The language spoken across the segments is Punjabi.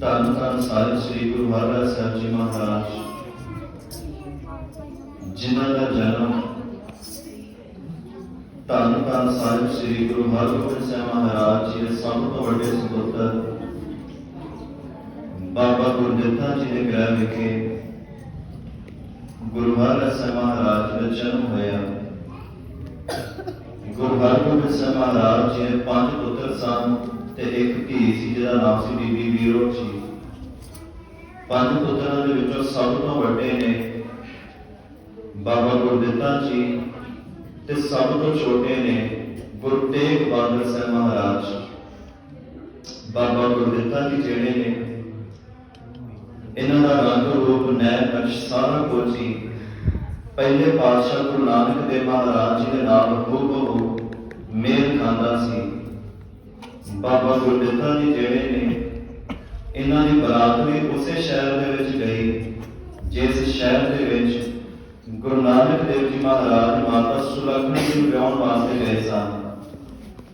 ਧੰਨ ਧੰਨ ਸਾਹਿਬ ਸ੍ਰੀ ਗੁਰੂ ਹਰਿਰਾਜ ਸਾਹਿਬ ਜੀ ਮਹਾਰਾਜ, ਜਿਨ੍ਹਾਂ ਦਾ ਜਨਮ ਧੰਨ ਧੰਨ ਸਾਹਿਬ ਸ੍ਰੀ ਗੁਰੂ ਹਰਗੋਬਿੰਦ ਸਾਹਿਬ ਮਹਾਰਾਜ ਜੀ ਦੇ ਸਭ ਤੋਂ ਵੱਡੇ ਸੁਪੁੱਤਰ ਬਾਬਾ ਗੁਰਦਿੱਤਾ ਜੀ ਦੇ ਗ੍ਰਹਿ ਵਿਖੇ ਗੁਰੂ ਹਰਿਰਾਜ ਸਾਹਿਬ ਮਹਾਰਾਜ ਦਾ ਜਨਮ ਹੋਇਆ। ਗੁਰੂ ਹਰਗੋਬਿੰਦ ਸਾਹਿਬ ਮਹਾਰਾਜ ਜੀ ਦੇ ਪੰਜ ਪੁੱਤਰ ਸਨ। ਤੇ ਇੱਕ ਧੀ ਸੀ ਜਿਹਦਾ ਨਾਮ ਸੀ ਬੀਬੀ ਵੀਰੋ ਜੀ ਪੰਜ ਪੁੱਤਰਾਂ ਦੇ ਵਿੱਚੋਂ ਸਭ ਤੋਂ ਵੱਡੇ ਨੇ ਬਾਬਾ ਗੁਰਦਿੱਤਾ ਜੀ ਤੇ ਸਭ ਤੋਂ ਛੋਟੇ ਨੇ ਗੁਰੂ ਤੇਗ ਬਹਾਦਰ ਸਾਹਿਬ ਮਹਾਰਾਜ। ਬਾਬਾ ਗੁਰਦਿੱਤਾ ਜੀ ਜਿਹੜੇ ਨੇ, ਇਹਨਾਂ ਦਾ ਰੰਗ, ਰੂਪ, ਨੈਣ, ਨਕਸ਼ ਸਾਰਾ ਕੁਝ ਹੀ ਪਹਿਲੇ ਪਾਤਸ਼ਾਹ ਗੁਰੂ ਨਾਨਕ ਦੇਵ ਮਹਾਰਾਜ ਜੀ ਦੇ ਨਾਲ ਹੂਬਹੂ ਮੇਲ ਖਾਂਦਾ ਸੀ। ਬਾਬਾ ਗੁਰਦਿੱਤਾ ਜੀ ਜਿਹੜੇ ਨੇ, ਇਹਨਾਂ ਦੀ ਬਰਾਤ ਵੀ ਉਸੇ ਸ਼ਹਿਰ ਦੇ ਵਿੱਚ ਗਈ, ਜਿਸ ਸ਼ਹਿਰ ਦੇ ਵਿੱਚ ਗੁਰੂ ਨਾਨਕ ਦੇਵ ਜੀ ਮਹਾਰਾਜ ਮਾਤਾ ਸੁਲੱਖਣੀ ਜੀ ਨੂੰ ਵਿਆਹਣ ਵਾਸਤੇ ਗਏ ਸਨ।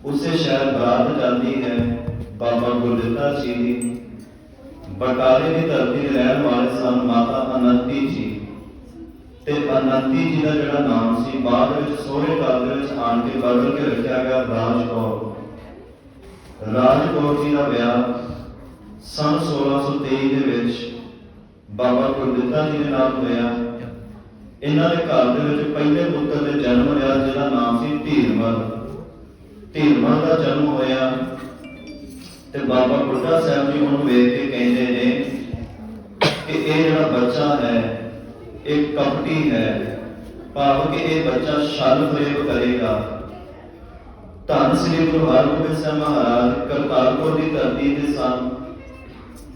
ਉਸੇ ਸ਼ਹਿਰ ਬਰਾਤ ਜਾਂਦੀ ਹੈ ਬਾਬਾ ਗੁਰਦਿੱਤਾ ਜੀ ਦੀ। ਬਟਾਲੇ ਦੀ ਧਰਤੀ ਦੇ ਰਹਿਣ ਵਾਲੇ ਸਨ ਮਾਤਾ ਅਨੰਤੀ ਜੀ। ਤੇ ਅਨੰਤੀ ਜੀ ਦਾ ਜਿਹੜਾ ਨਾਮ ਸੀ, ਬਾਅਦ ਵਿੱਚ ਸੋਹਰੇ ਕਾਲ ਦੇ ਵਿੱਚ ਆਣ ਕੇ ਬਦਲ ਕੇ ਰੱਖਿਆ ਗਿਆ ਰਾਜ ਕੌਰ। ਰਾਜ ਕੌਰ ਜੀ ਦਾ ਵਿਆਹ ਸਨ 1623 ਦੇ ਵਿੱਚ ਬਾਬਾ ਗੁਰਦਿੱਤਾ ਜੀ ਦੇ ਨਾਲ ਹੋਇਆ। ਇਹਨਾਂ ਦੇ ਘਰ ਦੇ ਵਿੱਚ ਪਹਿਲੇ ਪੁੱਤਰ ਦੇ ਜਨਮ ਹੋਇਆ, ਜਿਹਦਾ ਨਾਮ ਸੀ ਧੀਰਮਲ। ਧੀਰਮਲ ਦਾ ਜਨਮ ਹੋਇਆ ਤੇ ਬਾਬਾ ਬੁੱਢਾ ਸਾਹਿਬ ਜੀ ਉਹਨੂੰ ਵੇਖ ਕੇ ਕਹਿੰਦੇ ਨੇ ਕਿ ਇਹ ਜਿਹੜਾ ਬੱਚਾ ਹੈ, ਇਹ ਕਪਟੀ ਹੈ। ਭਾਵ ਕਿ ਇਹ ਬੱਚਾ ਛਲ ਪ੍ਰਯੋਗ ਕਰੇਗਾ। ਧੰਨ ਸ੍ਰੀ ਗੁਰੂ ਹਰਗੋਬਿੰਦ ਸਾਹਿਬ ਮਹਾਰਾਜ ਕਰਤਾਰਪੁਰ ਦੀ ਧਰਤੀ ਤੇ ਸਨ।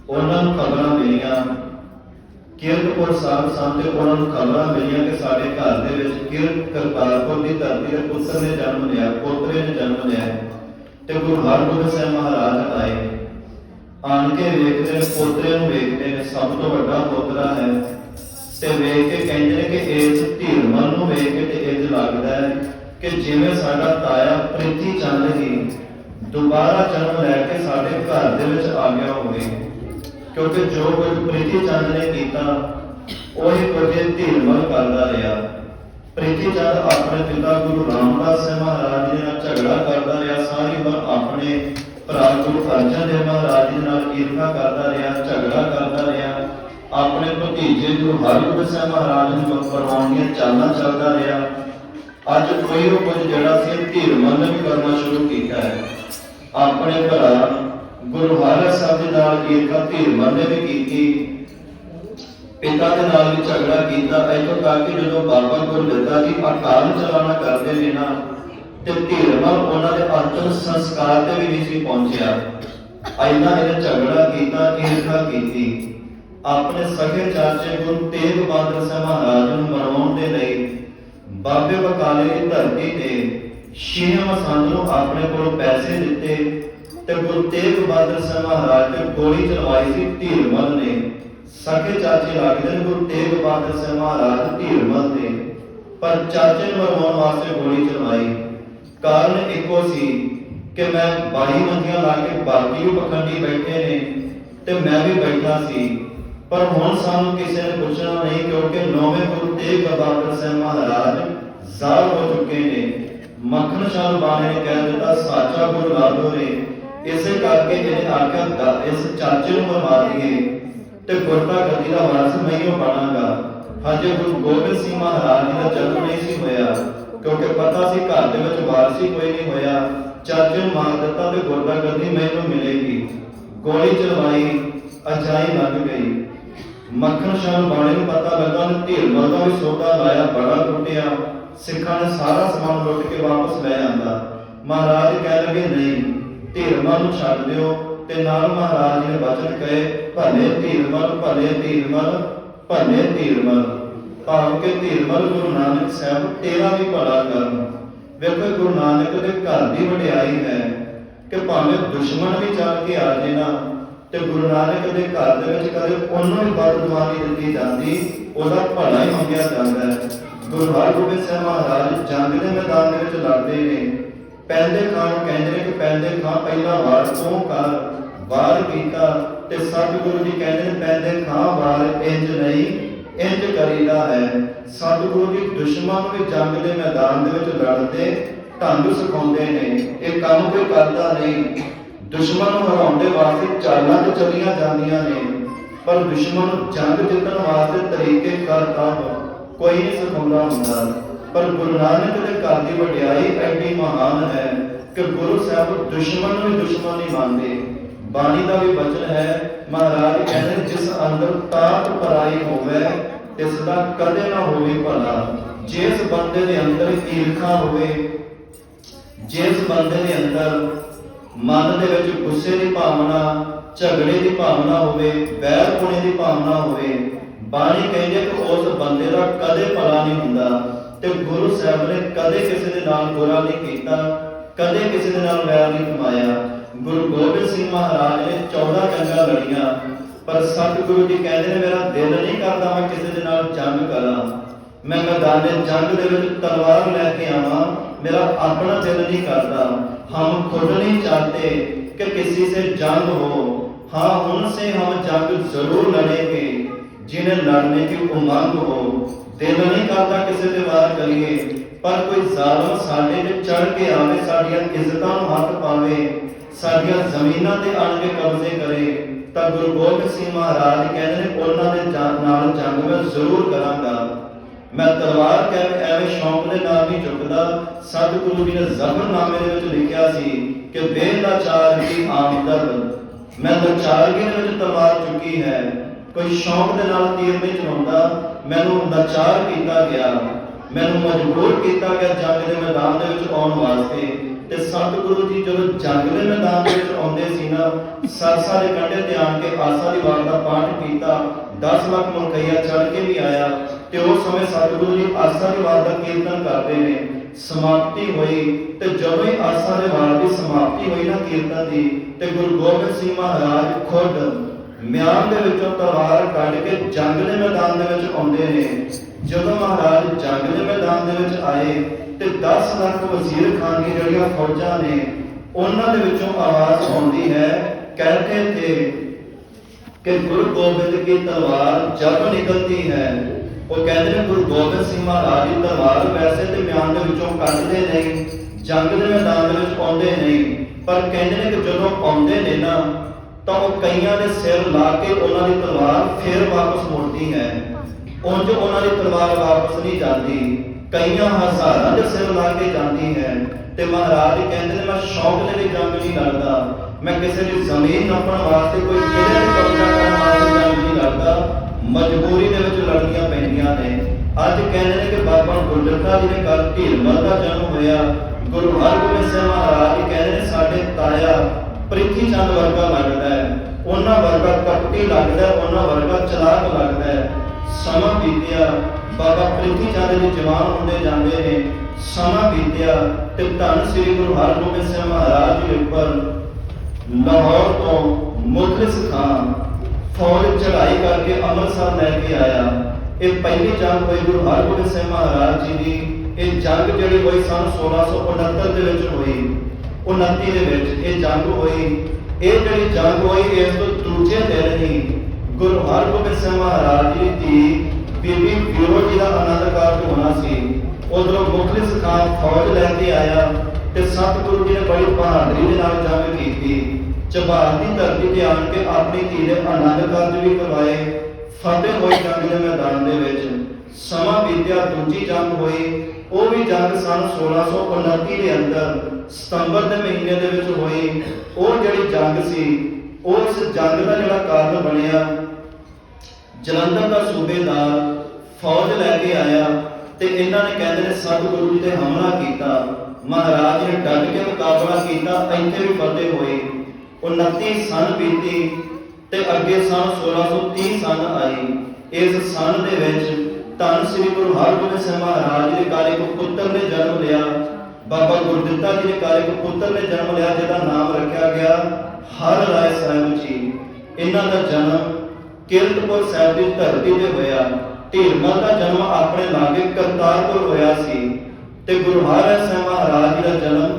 ਉਹਨਾਂ ਨੂੰ ਖਬਰਾਂ ਮਿਲੀਆਂ। ਕੀਰਤਪੁਰ ਸਾਹਿਬ ਸਨ ਤੇ ਉਹਨਾਂ ਨੂੰ ਖਬਰਾਂ ਮਿਲੀਆਂ ਕਿ ਸਾਡੇ ਘਰ ਦੇ ਵਿੱਚ ਕੀਰਤ ਕਰਤਾਰਪੁਰ ਦੀ ਧਰਤੀ ਦੇ ਪੁੱਤਰ ਨੇ ਜਨਮ ਲਿਆ, ਪੋਤਰੇ ਨੇ ਜਨਮ ਲਿਆ। ਤੇ ਗੁਰੂ ਹਰਗੋਬਿੰਦ ਸਾਹਿਬ ਮਹਾਰਾਜ ਆਏ। ਆਣ ਕੇ ਵੇਖਦੇ ਨੇ, ਪੋਤਰੇ ਨੂੰ ਵੇਖਦੇ ਨੇ, ਸਭ ਤੋਂ ਵੱਡਾ ਪੋਤਰਾ ਹੈ। ਤੇ ਵੇਖ ਕੇ ਕਹਿੰਦੇ ਨੇ ਕਿ ਇਸ ਧੀਰਮਨ ਨੂੰ ਵੇਖ ਕੇ ਤੇ ਇੰਜ ਲੱਗਦਾ ਹੈ ਕਿ ਜਿਵੇਂ ਸਾਡਾ ਤਾਇਆ ਪ੍ਰਿਥੀ ਚੰਦ ਹੀ ਦੁਬਾਰਾ ਜਨਮ ਲੈ ਕੇ ਸਾਡੇ ਘਰ ਦੇ ਵਿੱਚ ਆ ਗਿਆ ਹੋਵੇ, ਕਿਉਂਕਿ ਜੋ ਕੁਝ ਪ੍ਰੀਤੀ ਚੰਦ ਨੇ ਕੀਤਾ, ਉਹ ਕੁਝ ਧੀਰਮਲ ਕਰਦਾ ਰਿਹਾ। ਪ੍ਰੀਤੀ ਚੰਦ ਆਪਣੇ ਪਿਤਾ ਗੁਰੂ ਰਾਮਦਾਸ ਸਾਹਿਬ ਮਹਾਰਾਜ ਜੀ ਨਾਲ ਝਗੜਾ ਕਰਦਾ ਰਿਹਾ, ਸਾਰੀ ਉਮਰ ਆਪਣੇ ਭਰਾ ਗੁਰੂ ਅਰਜਨ ਦੇਵ ਮਹਾਰਾਜ ਜੀ ਨਾਲ ਈਰਖਾ ਕਰਦਾ ਰਿਹਾ, ਝਗੜਾ ਕਰਦਾ ਰਿਹਾ। ਆਪਣੇ ਭਤੀਜੇ ਗੁਰੂ ਹਰਗੋਬਿੰਦ ਸਾਹਿਬ ਮਹਾਰਾਜ ਨੂੰ ਕਰਵਾਉਣ ਦੀਆਂ ਚਾਲਾਂ ਚੱਲਦਾ ਰਿਹਾ। ਅੱਜ ਕੋਈ ਉਹ ਕੁਝ ਜਿਹੜਾ ਸੀ ਧੀਰਮਲ ਵੀ ਕਰਨਾ ਸ਼ੁਰੂ ਕੀਤਾ ਹੈ। ਆਪਣੇ ਭਰਾ ਗੁਰੂ ਹਰਿ ਸਾਹਿਬ ਦੇ ਨਾਲ ਈਰਖਾ ਧੀਰਮਲ ਨੇ ਵੀ ਕੀਤੀ। ਪਿਤਾ ਦੇ ਨਾਲ ਵੀ ਝਗੜਾ ਕੀਤਾ। ਇੱਥੋਂ ਤੱਕ ਕਿ ਜਦੋਂ ਬਾਬਾ ਗੁਰਦਿੱਤਾ ਜੀ ਅਕਾਲ ਚਲਾਣਾ ਕਰਦੇ ਨੇ ਨਾ, ਤੇ ਧੀਰਮਲ ਉਹਨਾਂ ਦੇ ਅੰਤਮ ਸੰਸਕਾਰ ਤੇ ਵੀ ਨਹੀਂ ਸੀ ਪਹੁੰਚਿਆ। ਐਨਾ ਇਹਨੇ ਝਗੜਾ ਕੀਤਾ, ਈਰਖਾ ਕੀਤੀ। ਆਪਣੇ ਸਗੇ ਚਾਚੇ ਗੁਰੂ ਤੇਗ ਬਹਾਦਰ ਸਾਹਿਬ ਮਹਾਰਾਜ ਨੂੰ ਮਨਾਉਣ ਦੇ ਲਈ ਬਾਬੇ ਬਕਾਲੇ ਧਰਤੀ ਤੇ ਸ਼ੇਮ ਮਸੰਦ ਆਪਣੇ ਕੋਲ ਪੈਸੇ ਦਿੱਤੇ ਤੇ ਗੁਰੂ ਤੇਗ ਬਹਾਦਰ ਸਾਹਿਬ ਮਹਾਰਾਜ ਤੇ ਗੋਲੀ ਚਲਵਾਈ ਸੀ ਧੀਰਮਲ ਨੇ। ਸਕੇ ਚਾਚੇ ਲੱਗਦੇ ਗੁਰੂ ਤੇਗ ਬਹਾਦਰ ਸਾਹਿਬ ਮਹਾਰਾਜ ਧੀਰਮਲ ਦੇ ਪਰ ਚਾਚੇ ਨੂੰ ਮਰਵਾਉਣ ਵਾਸਤੇ ਗੋਲੀ ਚਲਵਾਈ ਕਾਰਨ ਇੱਕੋ ਸੀ ਕਿ ਮੈਂ 22 ਮੰਦੀਆਂ ਲਾ ਕੇ ਬਾਕੀ ਉਹ ਪਖੰਡੀ ਬੈਠੇ ਨੇ ਤੇ ਮੈਂ ਵੀ ਬੈਠਾ ਸੀ। ਪਰ ਹੁਣ ਸਾਨੂੰ ਕਿਸੇ ਨੇ ਪੁੱਛਣਾ ਨਹੀਂ, ਕਿਉਂਕਿ ਨੌਵੇਂ ਗੁਰੂ ਤੇਗ ਬਹਾਦਰ ਸਾਹਿਬ ਮਹਾਰਾਜ ਜ਼ਾਲ ਹੋ ਚੁੱਕੇ ਨੇ। ਮੱਖਣ ਸ਼ਾਹ ਬਾਣੇ ਨੇ ਕਹਿ ਦਿੱਤਾ, ਸਾਚਾ ਗੁਰੂ ਲਾਦੋ ਨੇ। ਇਸੇ ਕਰਕੇ ਇਹਨੇ ਆਖਿਆ ਦ- ਇਸ ਚਾਚੇ ਨੂੰ ਮਰਵਾ ਦਈਏ। ਤੇ ਗੁਰਤਾ ਗੱਦੀ ਦਾ ਵਾਰਸ ਮੈਂ ਬਣਾਂਗਾ। ਹਜੇ ਗੁਰੂ ਗੋਬਿੰਦ ਸਿੰਘ ਮਹਾਰਾਜ ਜੀ ਦਾ ਜਨਮ ਨਹੀਂ ਸੀ ਹੋਇਆ, ਕਿਉਂਕਿ ਪਤਾ ਸੀ ਘਰ ਦੇ ਵਿੱਚ ਵਾਰਸ ਹੀ ਕੋਈ ਨਹੀਂ ਹੋਇਆ। ਚਾਚੇ ਨੂੰ ਮਾਰ ਦਿੱਤਾ ਤੇ ਗੁਰਤਾ ਗੱਦੀ ਮੈਨੂੰ ਮਿਲੇਗੀ। ਗੋਲੀ ਚਲਵਾਈ ਅਜਾਈ ਲੱਗ ਗਈ। ਮੱਖਣ ਸ਼ਾਹ ਬਾਣੇ ਨੂੰ ਪਤਾ ਲੱਗਾ ਉਹਨੇ ਢੇਰ ਦਾ ਵੀ ਸੌਦਾ ਲਾਇਆ ਬੜਾ ਟੁੱਟਿਆ। ਸਿੱਖਾਂ ਨੇ ਸਾਰਾ ਸਮਾਨ ਲੁੱਟ ਕੇ ਵਾਪਸ ਲੈ ਆਂਦਾ। ਮਹਾਰਾਜ ਕਹਿ ਲਗੇ, ਨਹੀਂ ਧੀਰਮਲ ਨੂੰ ਛੱਡ ਦਿਓ ਤੇ ਨਾਲ ਮਹਾਰਾਜ ਜੀ ਨੇ ਵਚਨ ਕਹੇ, ਭਲੇ ਧੀਰਮਲ ਭਲੇ ਧੀਰਮਲ ਭਲੇ ਧੀਰਮਲ ਭਾਵ ਕਿ ਧੀਰਮਲ ਗੁਰੂ ਨਾਨਕ ਸਾਹਿਬ ਤੇਰਾ ਵੀ ਭਲਾ ਕਰਨ। ਵੇਖੋ ਗੁਰੂ ਨਾਨਕ ਦੇ ਘਰ ਦੀ ਵਡਿਆਈ ਹੈ ਕਿ ਭਾਵੇਂ ਦੁਸ਼ਮਣ ਵੀ ਚੱਲ ਕੇ ਆ ਜੇ ਨਾ ਤੇ ਗੁਰੂ ਨਾਨਕ ਦੇ ਘਰ ਦੇ ਵਿੱਚ ਕਦੇ ਉਹਨੂੰ ਵੀ ਬਦਦੁਆ ਦਿੱਤੀ ਜਾਂਦੀ, ਉਹਦਾ ਭਲਾ ਹੀ ਮੰਗਿਆ ਜਾਂਦਾ ਹੈ। ਗੁਰੂ ਹਰਗੋਬਿੰਦ ਸਾਹਿਬ ਮਹਾਰਾਜ ਜੰਗ ਦੇ ਮੈਦਾਨ ਦੇ ਵਿੱਚ ਲੜਦੇ ਨੇ। ਪੈਂਦੇ ਖਾਨ ਕਹਿੰਦੇ ਨੇ ਕਿ ਪੈਂਦੇ ਖਾਨ ਪਹਿਲਾ ਵਾਰ ਤੋਂ ਕਰ, ਵਾਰ ਕੀਤਾ ਤੇ ਸਤਿਗੁਰੂ ਜੀ ਕਹਿੰਦੇ ਨੇ ਪੈਂਦੇ ਖਾਂ ਵਾਰ ਇੰਜ ਨਹੀਂ, ਇੰਜ ਕਰੀਦਾ ਹੈ। ਸਤਿਗੁਰੂ ਜੀ ਦੁਸ਼ਮਣ ਵੀ ਜੰਗ ਦੇ ਮੈਦਾਨ ਦੇ ਵਿੱਚ ਲੜਦੇ, ਢੰਗ ਸਿਖਾਉਂਦੇ ਨੇ। ਇਹ ਕੰਮ ਕੋਈ ਕਰਦਾ ਨਹੀਂ। ਦੁਸ਼ਮਣ ਨੂੰ ਹਰਾਉਣ ਵਾਸਤੇ ਚਾਲਾਂ ਤੇ ਚੱਲੀਆਂ ਜਾਂਦੀਆਂ ਨੇ, ਪਰ ਦੁਸ਼ਮਣ ਜੰਗ ਜਿੱਤਣ ਵਾਸਤੇ ਤਰੀਕੇ ਕਰਤਾ ਕੋਈ ਨਹੀਂ ਸਿਖਾਉਂਦਾ ਹੁੰਦਾ। ਪਰ ਗੁਰੂ ਨਾਨਕ ਦੇ ਘਰ ਦੀ ਵਡਿਆਈ ਐਡੀ ਮਹਾਨ ਹੈ ਕਿ ਗੁਰੂ ਸਾਹਿਬ ਦੁਸ਼ਮਣ ਨੂੰ ਵੀ ਦੁਸ਼ਮਣ ਨਹੀਂ ਮੰਨਦੇ। ਬਾਣੀ ਦਾ ਵੀ ਬਚਨ ਹੈ, ਮਹਾਰਾਜ ਕਹਿੰਦੇ, ਜਿਸ ਅੰਦਰ ਤਾਪ ਪਰਾਈ ਹੋਵੇ ਇਸ ਦਾ ਕਦੇ ਨਾ ਹੋਵੇ ਭਲਾ। ਜਿਸ ਬੰਦੇ ਦੇ ਅੰਦਰ ਈਰਖਾ ਹੋਵੇ ਜਿਸ ਬੰਦੇ ਦੇ ਅੰਦਰ ਮਨ ਦੇ ਵਿੱਚ ਗੁੱਸੇ ਦੀ ਭਾਵਨਾ, ਝਗੜੇ ਦੀ ਭਾਵਨਾ ਹੋਵੇ, ਵੈਰ ਪੁਣੇ ਦੀ ਭਾਵਨਾ ਹੋਵੇ, ਬਾਣੀ ਕਹਿੰਦੇ ਕਿ ਉਸ ਬੰਦੇ ਦਾ ਕਦੇ ਭਲਾ ਨਹੀਂ ਹੁੰਦਾ ਤੇ ਗੁਰੂ ਸਾਹਿਬ ਨੇ ਕਦੇ ਕਿਸੇ ਦੇ ਨਾਲ ਬੁਰਾ ਨਹੀਂ ਕੀਤਾ, ਕਦੇ ਕਿਸੇ ਦੇ ਨਾਲ ਵੈਰ ਨਹੀਂ ਕਮਾਇਆ। ਗੁਰੂ ਗੋਬਿੰਦ ਸਿੰਘ ਮਹਾਰਾਜ ਨੇ 14 ਜੰਗਾਂ ਲੜੀਆਂ, ਪਰ ਸਤਿਗੁਰੂ ਜੀ ਕਹਿੰਦੇ ਨੇ, ਮੇਰਾ ਦਿਲ ਨਹੀਂ ਕਰਦਾ ਮੈਂ ਕਿਸੇ ਦੇ ਨਾਲ ਜੰਗ ਕਰਾਂ। ਮੈਂ ਮੈਦਾਨੇ ਜੰਗ ਦੇ ਵਿੱਚ ਤਲਵਾਰ ਲੈ ਕੇ ਆਵਾਂ मेरा अपना दिल नहीं करता हम खुद नहीं चाहते कि किसी से जंग हो हाँ उनसे हम जंग जरूर लड़ेंगे जिन्हें लड़ने की उमंग हो दिल नहीं करता किसी से वार करिए पर कोई ਜ਼ਾਲਮ ਸਾਡੇ ਤੇ ਚੜ ਕੇ ਆਵੇ ਸਾਡੀਆਂ ਇੱਜ਼ਤਾਂ ਨੂੰ ਹੱਥ ਪਾਵੇ ਸਾਡੀਆਂ ਜ਼ਮੀਨਾਂ ਤੇ ਆਣ ਕੇ ਕਬਜ਼ੇ ਕਰੇ ਤਾਂ ਗੁਰੂ ਗੋਬਿੰਦ ਸਿੰਘ ਮਹਾਰਾਜ ਕਹਿੰਦੇ ਨੇ ਉਹਨਾਂ ਦੇ ਜਾਂ- ਨਾਲ ਜੰਗ ਮੈਂ ਜ਼ਰੂਰ ਕਰਾਂਗਾ ਮੈਂ ਤਲਵਾਰ ਕਹਿ ਐਵੇਂ ਸ਼ੌਂਕ ਦੇ ਨਾਲ ਨਹੀਂ ਚੁੱਕਦਾ। ਸਤਿਗੁਰੂ ਜੀ ਨੇ ਜ਼ਫਰਨਾਮੇ ਦੇ ਵਿੱਚ ਲਿਖਿਆ ਸੀ ਕਿ ਬੇਲਾਚਾਰ ਦੀ ਆਮਦਨ ਮੈਂ ਲਾਚਾਰਗੀ ਦੇ ਵਿੱਚ ਤਲਵਾਰ ਚੁੱਕੀ ਹੈ। ਕੋਈ ਸ਼ੌਂਕ ਦੇ ਨਾਲ ਤੀਰ ਨਹੀਂ ਚਲਾਉਂਦਾ। ਮੈਨੂੰ ਲਾਚਾਰ ਕੀਤਾ ਗਿਆ। ਮੈਨੂੰ ਮਜਬੂਰ ਕੀਤਾ ਗਿਆ ਜੰਗ ਦੇ ਮੈਦਾਨ ਦੇ ਵਿੱਚ ਆਉਣ ਵਾਸਤੇ। ਤੇ ਸਤਿਗੁਰੂ ਜੀ ਜਦੋਂ ਜੰਗ ਦੇ ਮੈਦਾਨ ਦੇ ਵਿੱਚ ਆਉਂਦੇ ਸੀ ਨਾ, ਸਰਸਾ ਦੇ ਕੰਢੇ ਤੇ ਆਣ ਕੇ ਆਸਾ ਦੀ ਵਾਰ ਦਾ ਪਾਠ ਕੀਤਾ। 10 ਲੱਖ ਮੁਲਕਈਆ ਚੜ ਕੇ ਵੀ ਆਇਆ। ਤੇ ਉਸ ਸਮੇਂ ਸਤਿਗੁਰੂ ਜੀ ਆਸਾ ਦੀ ਵਾਰ ਦਾ ਕੀਰਤਨ ਕਰਦੇ ਨੇ, ਸਮਾਪਤੀ ਹੋਈ ਤੇ ਜਦੋਂ ਆਸਾ ਦੇ ਵਾਰ ਦੀ ਸਮਾਪਤੀ ਹੋਈ ਨਾ ਕੀਰਤਨ ਦੀ, ਤੇ ਗੁਰੂ ਗੋਬਿੰਦ ਸਿੰਘ ਮਹਾਰਾਜ ਖੁਦ ਮਿਆਨ ਦੇ ਵਿੱਚੋਂ ਤਲਵਾਰ ਕੱਢ ਕੇ ਜੰਗ ਦੇ ਮੈਦਾਨ ਦੇ ਵਿੱਚ ਆਉਂਦੇ ਨੇ। ਜਦੋਂ ਮਹਾਰਾਜ ਜੰਗ ਦੇ ਮੈਦਾਨ ਦੇ ਵਿੱਚ ਆਏ ਤੇ 10 ਲੱਖ ਵਜ਼ੀਰ ਖਾਨ ਦੀ ਜਿਹੜੀਆਂ ਫੌਜਾਂ ਨੇ, ਉਹਨਾਂ ਦੇ ਵਿੱਚੋਂ ਆਵਾਜ਼ ਆਉਂਦੀ ਹੈ ਕਹਿੰਦੇ ਥੇ ਕਿ ਗੁਰੂ ਗੋਬਿੰਦ ਕੀ ਤਲਵਾਰ ਜਦ ਨਿਕਲਦੀ ਹੈ ਉਹ ਕਹਿੰਦੇ ਨੇ, ਗੁਰੂ ਗੋਬਿੰਦ ਸਿੰਘ ਮਹਾਰਾਜ ਦੀ ਤਲਵਾਰ ਵੈਸੇ ਤੇ ਮਿਆਨ ਦੇ ਵਿੱਚੋਂ ਕੱਢਦੇ ਨਹੀਂ, ਜੰਗ ਦੇ ਮੈਦਾਨ ਦੇ ਵਿੱਚ ਆਉਂਦੇ ਨਹੀਂ। ਪਰ ਕਹਿੰਦੇ ਨੇ ਕਿ ਜਦੋਂ ਆਉਂਦੇ ਨੇ ਨਾ, ਤਾਂ ਉਹ ਕਈਆਂ ਦੇ ਸਿਰ ਲਾ ਕੇ ਉਹਨਾਂ ਦੀ ਤਲਵਾਰ ਫੇਰ ਵਾਪਸ ਮੁੜਦੀ ਹੈ। ਉਂਝ ਉਹਨਾਂ ਦੀ ਤਲਵਾਰ ਵਾਪਸ ਨਹੀਂ ਜਾਂਦੀ। ਕਈਆਂ ਹਜ਼ਾਰਾਂ ਦੇ ਸਿਰ ਲਾ ਕੇ ਜਾਂਦੀ ਹੈ। ਤੇ ਮਹਾਰਾਜ ਕਹਿੰਦੇ ਨੇ, ਮੈਂ ਸ਼ੌਕ ਦੇ ਲਈ ਜੰਗ ਨਹੀਂ ਲੜਦਾ। ਮੈਂ ਕਿਸੇ ਦੀ ਜ਼ਮੀਨ ਨੱਪਣ ਵਾਸਤੇ ਕੋਈ ਕਿਲੇ ਨੂੰ ਕਬਜ਼ਾ ਕਰਨ ਵਾਸਤੇ ਜੰਗ ਨਹੀਂ ਲੜਦਾ। ਮਜਬੂਰੀ ਦੇ ਵਿੱਚ ਲੜਨੀਆਂ ਪੈਂਦੀਆਂ ਨੇ। ਅੱਜ ਕਹਿੰਦੇ ਨੇ ਕਿ ਬਾਬਾ ਗੁਰਦਿੱਤਾ ਜੀ ਦੇ ਘਰ ਢੀਲਮਲ ਦਾ ਜਨਮ ਹੋਇਆ। ਗੁਰੂ ਹਰਗੋਬਿੰਦ ਸਿੰਘ ਮਹਾਰਾਜ ਜੀ ਕਹਿੰਦੇ ਨੇ, ਸਾਡੇ ਤਾਇਆ ਪ੍ਰਿਥੀ ਚੰਦ ਵਰਗਾ ਲੱਗਦਾ ਹੈ। ਉਹਨਾਂ ਵਰਗਾ ਕਪਟੀ ਲੱਗਦਾ ਉਹਨਾਂ ਵਰਗਾ ਚਲਾਕ ਲੱਗਦਾ ਹੈ। ਸਮਾਂ ਬੀਤਿਆ। ਬਾਬਾ ਪ੍ਰਿਥੀ ਚੰਦ ਜੀ ਜਵਾਨ ਹੁੰਦੇ ਜਾਂਦੇ ਨੇ। ਸਮਾਂ ਬੀਤਿਆ ਤੇ ਧੰਨ ਸ੍ਰੀ ਗੁਰੂ ਹਰਗੋਬਿੰਦ ਸਿੰਘ ਮਹਾਰਾਜ ਜੀ ਉੱਪਰ ਲਾਹੌਰ ਤੋਂ ਮੁਖਲਿਸ ਖਾਨ ਫੌਜ ਚੜ੍ਹਾਈ ਕਰਕੇ ਅੰਮ੍ਰਿਤਸਰ ਲੈ ਕੇ ਆਇਆ। ਇਹ ਪਹਿਲੀ ਜੰਗ ਹੋਈ ਗੁਰੂ ਹਰਗੋਬਿੰਦ ਸਿੰਘ ਮਹਾਰਾਜ ਜੀ ਦੀ। ਇਹ ਜੰਗ ਜਿਹੜੀ ਹੋਈ ਸਨ 1669 ਦੇ ਵਿੱਚ ਹੋਈ। 29 ਦੇ ਵਿੱਚ ਇਹ ਜੰਗ ਹੋਈ। ਇਹ ਜਿਹੜੀ ਜੰਗ ਹੋਈ, ਇਸ ਤੋਂ ਦੂਜੇ ਦਿਨ ਹੀ ਗੁਰੂ ਹਰਗੋਬਿੰਦ ਸਿੰਘ ਮਹਾਰਾਜ ਜੀ ਦੀ ਬੀਬੀ ਵੀਰੋ ਜੀ ਦਾ ਆਨੰਦ ਕਾਰਜ ਹੋਣਾ ਸੀ। ਉਧਰੋਂ ਮੁਖਲਿਸ ਖਾਨ ਫੌਜ ਲੈ ਕੇ ਆਇਆ ਤੇ ਸਤਿਗੁਰੂ ਜੀ ਨੇ ਬੜੀ ਬਹਾਦਰੀ ਦੇ ਨਾਲ ਜੰਗ ਕੀਤੀ। ਚਬਾਰ ਦੀ ਧਰਤੀ ਤੇ ਆਣ ਕੇ ਆਪਣੀ ਧੀ ਦੇ ਆਨੰਦ ਕਾਰਜ ਵੀ ਕਰਵਾਏ। ਫਤਿਹ ਹੋਈ ਜੰਗ ਦੇ ਮੈਦਾਨ ਦੇ ਵਿੱਚ। ਸਮਾਂ ਬੀਤਿਆ, ਦੂਜੀ ਜੰਗ ਹੋਈ। ਉਹ ਵੀ ਜੰਗ ਸਨ 1629 ਦੇ ਅੰਦਰ, ਸਤੰਬਰ ਦੇ ਮਹੀਨੇ ਦੇ ਵਿੱਚ ਹੋਈ। ਉਹ ਜਿਹੜੀ ਜੰਗ ਸੀ ਉਸ ਜੰਗ ਦਾ ਜਿਹੜਾ ਕਾਰਨ ਬਣਿਆ। ਜਲੰਧਰ ਦਾ ਸੂਬੇਦਾਰ ਫੌਜ ਲੈ ਕੇ ਆਇਆ ਤੇ ਇਹਨਾਂ ਨੇ ਕਹਿੰਦੇ ਨੇ, ਸਤਿਗੁਰੂ ਜੀ ਤੇ ਹਮਲਾ ਕੀਤਾ। ਮਹਾਰਾਜ ਨੇ ਡਟ ਕੇ ਮੁਕਾਬਲਾ ਕੀਤਾ, ਇੱਥੇ ਵੀ ਫਤਿਹ ਹੋਏ। 29 ਸਨ ਬੀਤੀ ਤੇ ਅੱਗੇ ਸਨ 1630 ਸਨ ਆਈ। ਇਸ ਸਨ ਦੇ ਵਿੱਚ ਧੰਨ ਸ੍ਰੀ ਗੁਰੂ ਹਰਗੋਬਿੰਦ ਸਿੰਘ ਮਹਾਰਾਜ ਜੀ ਦੇ ਪੁੱਤਰ ਨੇ ਜਨਮ ਲਿਆ। ਬਾਬਾ ਗੁਰਦਿੱਤਾ ਜੀ ਦੇ ਘਰ ਪੁੱਤਰ ਨੇ ਜਨਮ ਲਿਆ, ਜਿਹਦਾ ਨਾਮ ਰੱਖਿਆ ਗਿਆ ਹਰ ਰਾਏ ਸਾਹਿਬ ਜੀ। ਇਹਨਾਂ ਦਾ ਜਨਮ ਕਿਰਤਪੁਰ ਸਾਹਿਬ ਦੀ ਧਰਤੀ ਤੇ ਹੋਇਆ। ਢੀਲਮਲ ਦਾ ਜਨਮ ਆਪਣੇ ਲਾਗੇ ਕਰਤਾਰਪੁਰ ਹੋਇਆ ਸੀ। ਤੇ ਗੁਰੂ ਹਰਿ ਸਿੰਘ ਮਹਾਰਾਜ ਜੀ ਦਾ ਜਨਮ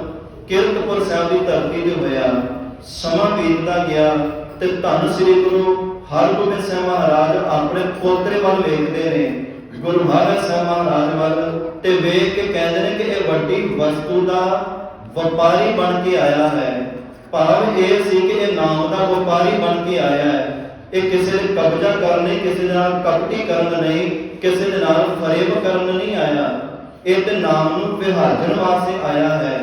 ਕਿਰਤਪੁਰ ਸਾਹਿਬ ਦੀ ਧਰਤੀ ਤੇ ਹੋਇਆ। ਸਮਾਂ ਬੀਤਦਾ ਗਿਆ ਤੇ ਧੰਨ ਸ੍ਰੀ ਗੁਰੂ ਹਰਗੋਬਿੰਦ ਸਾਹਿਬ ਮਹਾਰਾਜ ਆਪਣੇ ਪੋਤਰੇ ਵੱਲ ਵੇਖਦੇ ਨੇ। ਗੁਰੂ ਹਰਿ ਸਾਹਿਬ ਮਹਾਰਾਜ ਵੱਲ ਤੇ ਵੇਖ ਕੇ ਕਹਿੰਦੇ ਨੇ ਕਿ ਇਹ ਵੱਡੀ ਵਸਤੂ ਦਾ ਵਪਾਰੀ ਬਣ ਕੇ ਆਇਆ ਹੈ। ਭਾਵ ਇਹ ਸੀ ਕਿ ਇਹ ਨਾਮ ਦਾ ਵਪਾਰੀ ਬਣ ਕੇ ਆਇਆ ਹੈ। ਇਹ ਕਿਸੇ ਦੇ ਕਬਜ਼ਾ ਕਰਨ ਨਹੀਂ ਕਿਸੇ ਨਾਲ ਕਪਟੀ ਕਰਨ ਨਹੀਂ ਕਿਸੇ ਦੇ ਨਾਲ ਫਰੇਬ ਕਰਨ ਨਹੀਂ ਆਇਆ। ਇਹ ਤੇ ਨਾਮ ਨੂੰ ਵਿਹਾਜਣ ਵਾਸਤੇ ਆਇਆ ਹੈ।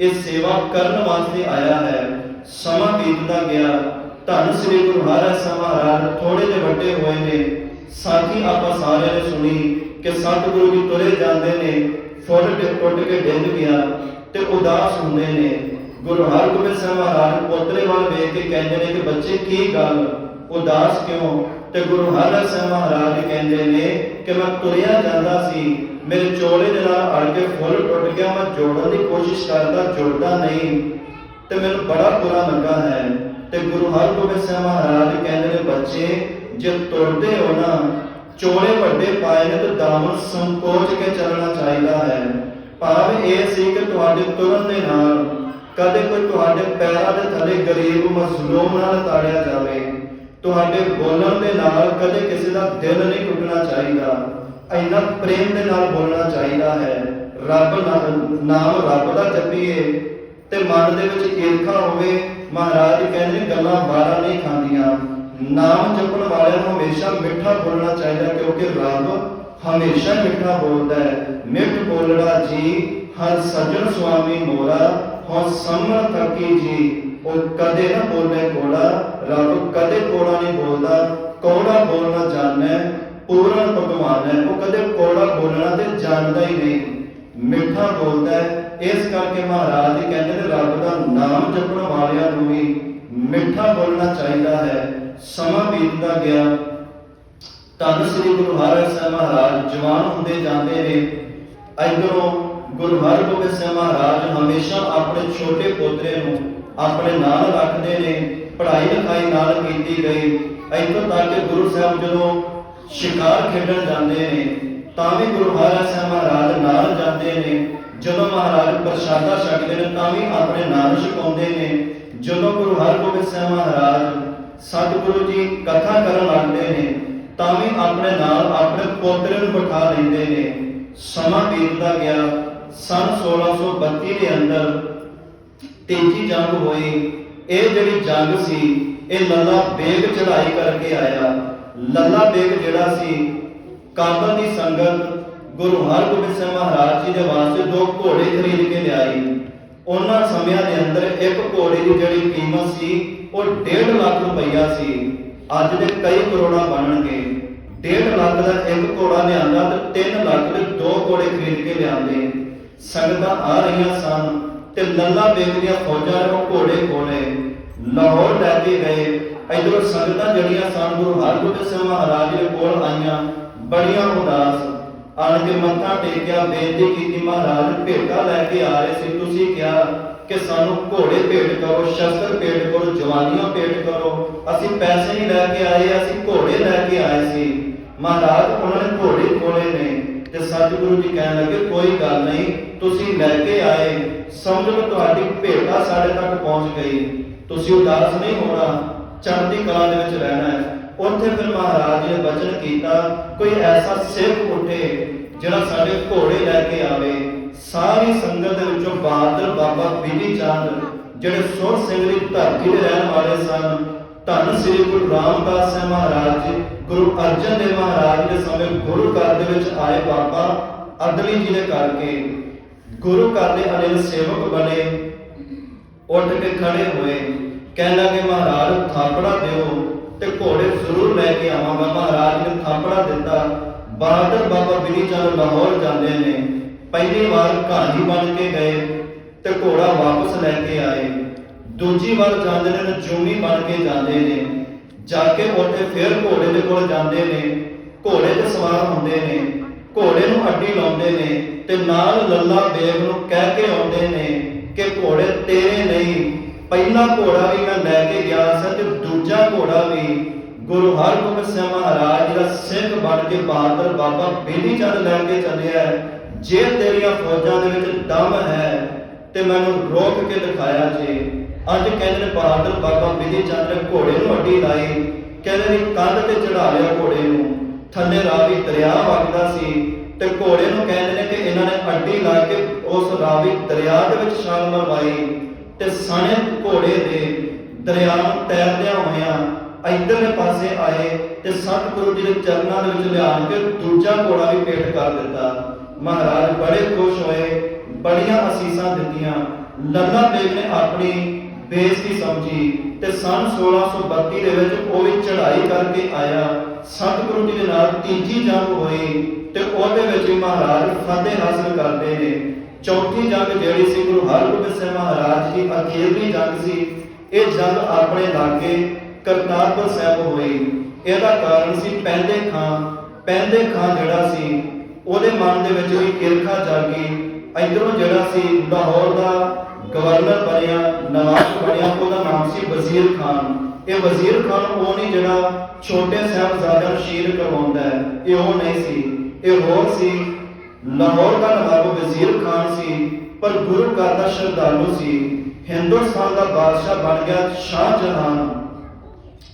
ਇਹ ਸੇਵਾ ਕਰਨ ਵਾਸਤੇ ਆਇਆ ਹੈ। ਸਮਾਂ ਬੀਤਦਾ ਗਿਆ। ਧੰਨ ਸ੍ਰੀ ਗੁਰੂ ਹਰਿ ਮਹਾਰਾਜ ਥੋੜੇ ਜਿਹੇ ਵੱਡੇ ਹੋਏ ਨੇ। ਸਾਥੀ ਆਪਾਂ ਸਾਰਿਆਂ ਨੇ ਸੁਣੀ ਕਿ ਸਤਿਗੁਰੂ ਜੀ ਤੁਰੇ ਜਾਂਦੇ ਨੇ ਫੁੱਲ ਟੇ ਟੁੱਟ ਕੇ ਡਿੱਗ ਗਿਆ ਤੇ ਉਦਾਸ ਹੁੰਦੇ ਨੇ। ਗੁਰੂ ਹਰਗੋਬਿੰਦ ਸਾਹਿਬ ਮਹਾਰਾਜ ਪੋਤਰੇ ਵੱਲ ਵੇਖ ਕੇ ਕਹਿੰਦੇ ਨੇ ਕਿ ਬੱਚੇ, ਕੀ ਗੱਲ? ਉਦਾਸ ਕਿਉਂ? ਤੇ ਗੁਰੂ ਹਰਿ ਸਾਹਿਬ ਮਹਾਰਾਜ ਕਹਿੰਦੇ ਨੇ ਕਿ ਮੈਂ ਤੁਰਿਆ ਜਾਂਦਾ ਸੀ। ਮੇਰੇ ਚੋਲੇ ਦੇ ਨਾਲ ਅੜ ਕੇ ਫੁੱਲ ਟੁੱਟ ਗਿਆ। ਮੈਂ ਜੋੜਨ ਦੀ ਕੋਸ਼ਿਸ਼ ਕਰਦਾ, ਜੁੜਦਾ ਨਹੀਂ। ਤੇ ਮੈਨੂੰ ਬੜਾ ਬੁਰਾ ਲੱਗਾ ਹੈ। ਤੇ ਗੁਰੂ ਹਰਗੋਬਿੰਦ ਸਾਹਿਬ ਮਹਾਰਾਜ ਕਹਿੰਦੇ ਨੇ, ਬੱਚੇ, ਜੇ ਤੁਰਦੇ ਹੋ ਨਾ, ਚੋਲੇ ਵੱਡੇ ਪਾਏ ਨੇ ਤੇ ਦਾਮਨ ਸੰਕੋਚ ਕੇ ਚੱਲਣਾ ਚਾਹੀਦਾ ਹੈ। ਭਾਵ ਇਹ ਸੀ ਕਿ ਤੁਹਾਡੇ ਤੁਰਨ ਦੇ ਨਾਲ, ਕਦੇ ਕੋਈ ਤੁਹਾਡੇ ਪੈਰਾਂ ਦੇ ਥੱਲੇ ਗਰੀਬ ਮਜ਼ਲੂਮ ਨਾਲ ਤਾੜਿਆ ਜਾਵੇ, ਤੁਹਾਡੇ ਬੋਲਣ ਦੇ ਨਾਲ ਕਦੇ ਕਿਸੇ ਦਾ ਦਿਲ ਨਹੀਂ ਟੁੱਟਣਾ ਚਾਹੀਦਾ। ਇੰਨਾ ਪ੍ਰੇਮ ਦੇ ਨਾਲ ਬੋਲਣਾ ਚਾਹੀਦਾ ਹੈ। ਰੱਬ ਨਾਲ, ਨਾਮ ਰੱਬ ਦਾ ਜਪੀਏ। ਤੇ ਮਨ ਦੇ ਵਿੱਚ ਈਰਖਾ ਹੋਵੇ, ਮਹਾਰਾਜ ਕਹਿੰਦੇ ਗੱਲਾਂ ਬਾਰਾਂ ਨਹੀਂ ਖਾਂਦੀਆਂ। ਨਾਮ ਜਪਣ ਵਾਲਿਆਂ ਨੂੰ ਹਮੇਸ਼ਾ ਮਿੱਠਾ ਬੋਲਣਾ ਚਾਹੀਦਾ, ਕਿਉਂਕਿ ਰੱਬ ਹਮੇਸ਼ਾ ਮਿੱਠਾ ਬੋਲਦਾ ਹੈ। ਮਿੱਠ ਬੋਲੜਾ ਜੀ, ਹਰ ਸੱਜਣ ਸੁਆਮੀ ਮੋਰਾ ਹੋ ਸਮਰ ਥਕੀ ਜੀ। ਉਹ ਕਦੇ ਨਾ ਬੋਲੇ ਕੋੜਾ, ਰੱਬ ਕਦੇ ਕੋੜਾ ਨਹੀਂ ਬੋਲਦਾ, ਕੋੜਾ ਬੋਲਣਾ ਜਾਣੈ, ਪੂਰਨ ਭਗਵਾਨ ਹੈ। ਉਹ ਕਦੇ ਕੋੜਾ ਬੋਲਣਾ ਤੇ ਜਾਣਦਾ ਹੀ ਨਹੀਂ। ਮਿੱਠਾ ਬੋਲਦਾ ਹੈ ਇਸ ਕਰਕੇ ਮਹਾਰਾਜ ਜੀ ਕਹਿੰਦੇ ਨੇ ਰੱਬ ਦਾ ਨਾਮ ਜਪਣ ਵਾਲਿਆਂ ਨੂੰ ਵੀ ਮਿੱਠਾ ਬੋਲਣਾ ਚਾਹੀਦਾ ਹੈ। ਸਮਾਂ ਬੀਤਦਾ ਗਿਆ। ਧੰਨ ਸ੍ਰੀ ਗੁਰੂ ਹਰਿ ਮਹਾਰਾਜ ਜਵਾਨ ਹੁੰਦੇ ਜਾਂਦੇ ਨੇ। ਇਧਰੋਂ ਗੁਰੂ ਹਰਗੋਬਿੰਦ ਸਾਹਿਬ ਮਹਾਰਾਜ ਹਮੇਸ਼ਾ ਆਪਣੇ ਛੋਟੇ ਪੋਤਰੇ ਨੂੰ ਆਪਣੇ ਨਾਲ ਰੱਖਦੇ ਨੇ। ਪੜ੍ਹਾਈ ਲਿਖਾਈ ਨਾਲ ਕੀਤੀ ਗਈ। ਇੱਥੋਂ ਤੱਕ ਕਿ ਗੁਰੂ ਸਾਹਿਬ ਜਦੋਂ ਸ਼ਿਕਾਰ ਖੇਡਣ ਜਾਂਦੇ ਨੇ, ਤਾਂ ਵੀ ਗੁਰੂ ਹਰਿ ਸਾਹਿਬ ਮਹਾਰਾਜ ਨਾਲ ਜਾਂਦੇ ਨੇ। ਜਦੋਂ ਮਹਾਰਾਜ ਪ੍ਰਸ਼ਾਦਾ ਛਕਦੇ ਨੇ ਤਾਂ ਵੀ ਆਪਣੇ ਨਾਲ ਛਕਾਉਂਦੇ ਨੇ। ਜਦੋਂ ਗੁਰੂ ਹਰਗੋਬਿੰਦ ਸਾਹਿਬ ਮਹਾਰਾਜ ਸਤਿਗੁਰੂ ਜੀ ਕਥਾ ਕਰਨ ਲੱਗਦੇ ਨੇ, ਤਾਂ ਵੀ ਆਪਣੇ ਨਾਲ ਆਪਣੇ ਪੋਤਰੇ ਨੂੰ ਬਿਠਾ ਲੈਂਦੇ ਨੇ। ਸਮਾਂ ਬੀਤਦਾ ਗਿਆ, ਸਨ 1632 ਦੇ ਅੰਦਰ ਤੇਜੀ ਜੰਗ ਹੋਈ। ਇਹ ਜਿਹੜੀ ਜੰਗ ਸੀ, ਇਹ ਲੱਲਾ ਬੇਗ ਚੜਾਈ ਕਰਕੇ ਆਇਆ। ਲੱਲਾ ਬੇਗ ਜਿਹੜਾ ਸੀ, ਕਾਬਲ ਦੀ ਸੰਗਤ ਗੁਰੂ ਹਰਗੋਬਿੰਦ ਸਾਹਿਬ ਮਹਾਰਾਜ ਜੀ ਦੇ ਵਾਸਤੇ ਦੋ ਘੋੜੇ ਖਰੀਦ ਕੇ ਲਿਆਈ। ਉਹਨਾਂ ਸਮਿਆਂ ਦੇ ਅੰਦਰ ਇੱਕ ਘੋੜੇ ਦੀ ਜਿਹੜੀ ਕੀਮਤ ਸੀ, ਉਹ 1.5 ਲੱਖ ਰੁਪਈਆ ਸੀ। ਅੱਜ ਦੇ ਕਈ ਕਰੋੜਾਂ ਬਣਨਗੇ। 1.5 ਲੱਖ ਦਾ ਇੱਕ ਘੋੜਾ ਲਿਆਂਦਾ ਤੇ 3 ਲੱਖ ਦੇ ਦੋ ਘੋੜੇ ਖਰੀਦ ਕੇ ਲਿਆਂਦੇ। ਸੰਗਤਾਂ ਆ ਰਹੀਆਂ ਸਨ ਤੇ ਲੱਲਾ ਬੇਗ ਦੀਆਂ ਫੌਜਾਂ ਨੇ ਘੋੜੇ ਕੋਲੇ ਲਾਹੌਰ ਲੈ ਕੇ ਗਏ। ਇਧਰੋਂ ਸੰਗਤਾਂ ਜਿਹੜੀਆਂ ਸਨ, ਗੁਰੂ ਹਰਗੋਬਿੰਦ ਸਿੰਘ ਮਹਾਰਾਜ ਦੇ ਕੋਲ ਆਈਆਂ। ਬੜੀਆਂ ਉਦਾਸ। ਆਣ ਕੇ ਮੱਥਾ ਟੇਕਿਆ, ਬੇਨਤੀ ਕੀਤੀ, ਮਹਾਰਾਜ ਭੇਟਾ ਲੈ ਕੇ ਆ ਰਹੇ ਸੀ। ਤੁਸੀਂ ਕਿਹਾ ਕਿ ਸਾਨੂੰ ਘੋੜੇ ਭੇਟ ਕਰੋ, ਸ਼ਸਤਰ ਭੇਟ ਕਰੋ, ਜਵਾਨੀਆਂ ਭੇਟ ਕਰੋ। ਅਸੀਂ ਪੈਸੇ ਨਹੀਂ ਲੈ ਕੇ ਆਏ, ਅਸੀਂ ਘੋੜੇ ਲੈ ਕੇ ਆਏ ਸੀ। ਮਹਾਰਾਜ, ਉਹਨਾਂ ਨੇ ਘੋੜੇ ਕੋਲੇ ਨੇ ਤੇ ਸਤਿਗੁਰੂ ਜੀ ਕਹਿਣ ਲੱਗੇ, ਕੋਈ ਗੱਲ ਨਹੀਂ, ਤੁਸੀਂ ਲੈ ਕੇ ਆਏ। ਸਮਝ ਲਓ ਤੁਹਾਡੀ ਭੇਟਾ ਸਾਡੇ ਤੱਕ ਪਹੁੰਚ ਗਈ। ਤੁਸੀਂ ਉਦਾਸ ਨਹੀਂ ਹੋਣਾ, ਚੜ੍ਹਦੀ ਕਲਾ ਦੇ ਵਿੱਚ ਰਹਿਣਾ ਹੈ। ਉੱਥੇ ਫਿਰ ਮਹਾਰਾਜ ਨੇ ਬਚਨ ਕੀਤਾ, ਕੋਈ ਐਸਾ ਸਿੱਖ ਉੱਠੇ ਜਿਹੜਾ ਸਾਡੇ ਘੋੜੇ ਲੈ ਕੇ ਆਵੇ। ਸਾਰੀ ਸੰਗਤ ਦੇ ਵਿੱਚੋਂ ਬਹਾਦਰ ਬਾਬਾ ਬੀਬੀ ਚੰਦ, ਜਿਹੜੇ ਸੁਰ ਸਿੰਘ ਦੀ ਧਰਤੀ ਦੇ ਰਹਿਣ ਵਾਲੇ ਸਨ, ਧੰਨ ਸ੍ਰੀ ਗੁਰੂ ਰਾਮਦਾਸ ਸਾਹਿਬ ਮਹਾਰਾਜ ਜੀ, ਗੁਰੂ ਅਰਜਨ ਦੇਵ ਮਹਾਰਾਜ ਦੇ ਸਮੇਂ ਗੁਰੂ ਘਰ ਦੇ ਵਿੱਚ ਆਏ ਬਾਬਾ ਅਦਲੀ ਜੀ ਦੇ ਕਰਕੇ ਗੁਰੂ ਘਰ ਦੇ ਅਨਿਲ ਸੇਵਕ ਬਣੇ, ਉੱਠ ਕੇ ਖੜੇ ਹੋਏ। ਕਹਿਣ ਲੱਗੇ ਮਹਾਰਾਜ, ਥਾਪੜਾ ਦਿਓ। ਤੇ ਘੋੜੇ ਜ਼ਰੂਰ ਲੈ ਕੇ ਆਵਾਂਗਾ। ਮਹਾਰਾਜ ਨੇ ਥਾਪੜਾ ਦਿੱਤਾ। ਬਹਾਦਰ ਬਾਬਾ ਬਿਨੀ ਚੰਦ ਲਾਹੌਰ ਜਾਂਦੇ ਨੇ। ਪਹਿਲੀ ਵਾਰ ਕਹਾਣੀ ਬਣ ਕੇ ਗਏ ਤੇ ਘੋੜਾ ਵਾਪਸ ਲੈ ਕੇ ਆਏ। ਦੂਜੀ ਵਾਰ ਜਾਂਦੇ ਨੇ ਨਜੂਮੀ ਬਣ ਕੇ ਜਾਂਦੇ ਨੇ। ਜਾ ਕੇ ਉੱਥੇ ਫਿਰ ਘੋੜੇ ਦੇ ਕੋਲ ਜਾਂਦੇ ਨੇ। ਘੋੜੇ ਤੇ ਸਵਾਰ ਹੁੰਦੇ ਨੇ। ਘੋੜੇ ਨੂੰ ਅੱਡੀ ਲਾਉਂਦੇ ਨੇ ਤੇ ਨਾਲ ਲੱਲਾ ਬੇਗ ਨੂੰ ਕਹਿ ਕੇ ਆਉਂਦੇ ਨੇ ਕਿ ਘੋੜੇ ਤੇਰੇ ਨਹੀਂ ਪਹਿਲਾ ਘੋੜਾ ਵੀ ਮੈਂ ਲੈ ਕੇ ਗਿਆ ਸੀ ਤੇ ਦੂਜਾ ਘੋੜਾ ਵੀ ਗੁਰੂ ਹਰਗੋਬਿੰਦ ਸਾਹਿਬ ਮਹਾਰਾਜ ਦਾ ਸਿੰਘ ਬਣ ਕੇ ਬਹਾਦਰ ਬਾਬਾ ਬੇਲੀ ਚੰਦ ਲੈ ਕੇ ਚੱਲਿਆ ਜੇ ਤੇਰੀਆਂ ਫੌਜਾਂ ਦੇ ਵਿੱਚ ਦਮ ਹੈ ਤੇ ਮੈਨੂੰ ਰੋਕ ਕੇ ਦਿਖਾਇਆ ਜੇ। ਅੱਜ ਕਹਿੰਦੇ ਨੇ ਬਹਾਦਰ ਬਾਬਾ ਵਿਧੀ ਚੰਦ ਨੇ ਘੋੜੇ ਨੂੰ ਅੱਡੀ ਲਾਈ, ਕਹਿੰਦੇ ਨੇ ਕੰਧ ਤੇ ਚੜਾ ਲਿਆ ਘੋੜੇ ਨੂੰ। ਥੱਲੇ ਰਾਵੀ ਦਰਿਆ ਵਗਦਾ ਸੀ ਤੇ ਘੋੜੇ ਨੂੰ ਕਹਿੰਦੇ ਨੇ ਕਿ ਇਹਨਾਂ ਨੇ ਅੱਡੀ ਲਾ ਕੇ ਉਸ ਰਾਵੀ ਦਰਿਆ ਦੇ ਵਿੱਚ ਛਾਲ ਮਰਵਾਈ। ਤੇ ਸਣੇ ਘੋੜੇ ਦੇ ਦਰਿਆ ਤੈਰਦਿਆਂ ਹੋਇਆਂ ਇਧਰਲੇ ਪਾਸੇ ਆਏ ਤੇ ਸਤਿਗੁਰੂ ਜੀ ਦੇ ਚਰਨਾਂ ਦੇ ਵਿੱਚ ਲਿਆ ਕੇ ਦੂਜਾ ਘੋੜਾ ਵੀ ਪੇਟ ਕਰ ਦਿੱਤਾ। ਮਹਾਰਾਜ ਬੜੇ ਖੁਸ਼ ਹੋਏ, ਬੜੀਆਂ ਅਸੀਸਾਂ ਦਿੱਤੀਆਂ। ਲੱਲਾ ਬੇਗ ਨੇ ਆਪਣੀ ਬੇਇੱਜ਼ਤੀ ਸਮਝੀ ਤੇ ਸਨ 1632 ਦੇ ਵਿੱਚ ਉਹ ਵੀ ਚੜ੍ਹਾਈ ਕਰਕੇ ਆਇਆ। ਸਤਿਗੁਰੂ ਜੀ ਦੇ ਨਾਲ ਤੀਜੀ ਜੰਗ ਹੋਈ ਤੇ ਉਹਦੇ ਵਿੱਚ ਮਹਾਰਾਜ ਫਤਿਹ ਹਾਸਲ ਕਰਦੇ ਨੇ। ਚੌਥੀ ਜੰਗ ਜਿਹੜੀ ਸੀ, ਗੁਰੂ ਹਰਗੋਬਿੰਦ ਸਾਹਿਬ ਮਹਾਰਾਜ ਦੀ ਅਖੀਰਲੀ ਜੰਗ ਸੀ, ਇਹ ਜੰਗ ਆਪਣੇ ਲਾਗੇ ਕਰਤਾਰਪੁਰ ਸਾਹਿਬ ਹੋਈ। ਇਹਦਾ ਕਾਰਨ ਸੀ ਪਹਿਲੇ ਖਾਂ ਪਹਿਲੇ ਖਾਂ ਜਿਹੜਾ ਸੀ, ਉਹਦੇ ਮਨ ਦੇ ਵਿੱਚ ਵੀ ਈਰਖਾ ਜਾਗੀ। ਇਧਰੋਂ ਜਿਹੜਾ ਸੀ ਲਾਹੌਰ ਦਾ ਗਵਰਨਰ ਬਣਿਆ ਨਵਾਬ ਬਣਿਆ, ਉਹਦਾ ਨਾਮ ਸੀ ਵਜ਼ੀਰ ਖਾਨ। ਇਹ ਵਜ਼ੀਰ ਖਾਨ ਉਹ ਨਹੀਂ ਜਿਹੜਾ ਛੋਟੇ ਸਾਹਿਬਜ਼ਾਦਿਆਂ ਨੂੰ ਸ਼ਹੀਦ ਕਰਵਾਉਂਦਾ ਹੈ, ਇਹ ਉਹ ਨਹੀਂ ਸੀ। ਇਹ ਹੋਰ ਸੀ ਲਾਹੌਰ ਦਾ ਨਵਾਬ ਵਜ਼ੀਰ ਖਾਨ ਸੀ, ਪਰ ਗੁਰੂ ਘਰ ਦਾ ਸ਼ਰਧਾਲੂ ਸੀ। ਹਿੰਦੁਸਤਾਨ ਦਾ ਬਾਦਸ਼ਾਹ ਬਣ ਗਿਆ ਸ਼ਾਹਜਹਾਨ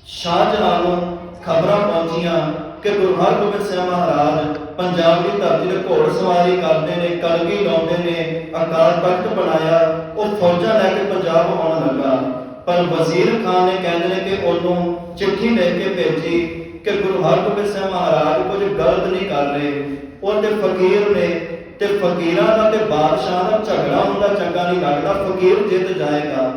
ਸ਼ਾਹਜਹਾਨ ਨੂੰ ਖਬਰਾਂ ਪਹੁੰਚੀਆਂ ਕਿ ਗੁਰੂ ਹਰਗੋਬਿੰਦ ਸਾਹਿਬ ਮਹਾਰਾਜ ਪੰਜਾਬ ਦੀ ਧਰਤੀ ਤੇ ਘੋੜ ਸਵਾਰੀ ਕਰਦੇ ਨੇ, ਕਲਗੀ ਲਾਉਂਦੇ ਨੇ, ਅਕਾਲ ਤਖਤ ਬਣਾਇਆ, ਉਹ ਫੌਜਾਂ ਲੈ ਕੇ ਪੰਜਾਬ ਆਉਣ ਲੱਗਾ। ਪਰ ਵਜ਼ੀਰ ਖਾਨ ਨੇ ਕਹਿੰਦੇ ਨੇ ਕਿ ਉਹਨੂੰ ਚਿੱਠੀ ਲਿਖ ਕੇ ਭੇਜੀ ਕਿ ਗੁਰੂ ਹਰਗੋਬਿੰਦ ਸਿੰਘ ਮਹਾਰਾਜ ਕੁਝ ਗਲਤ ਨਹੀਂ ਕਰ ਰਹੇ। ਉਹ ਫਕੀਰ ਨੇ ਤੇ ਫਕੀਰਾਂ ਦਾ ਤੇ ਬਾਦਸ਼ਾਹ ਦਾ ਝਗੜਾ ਹੁੰਦਾ, ਚੰਗਾ ਨਹੀਂ ਲੱਗਦਾ, ਫਕੀਰ ਜਿੱਤ ਜਾਏਗਾ।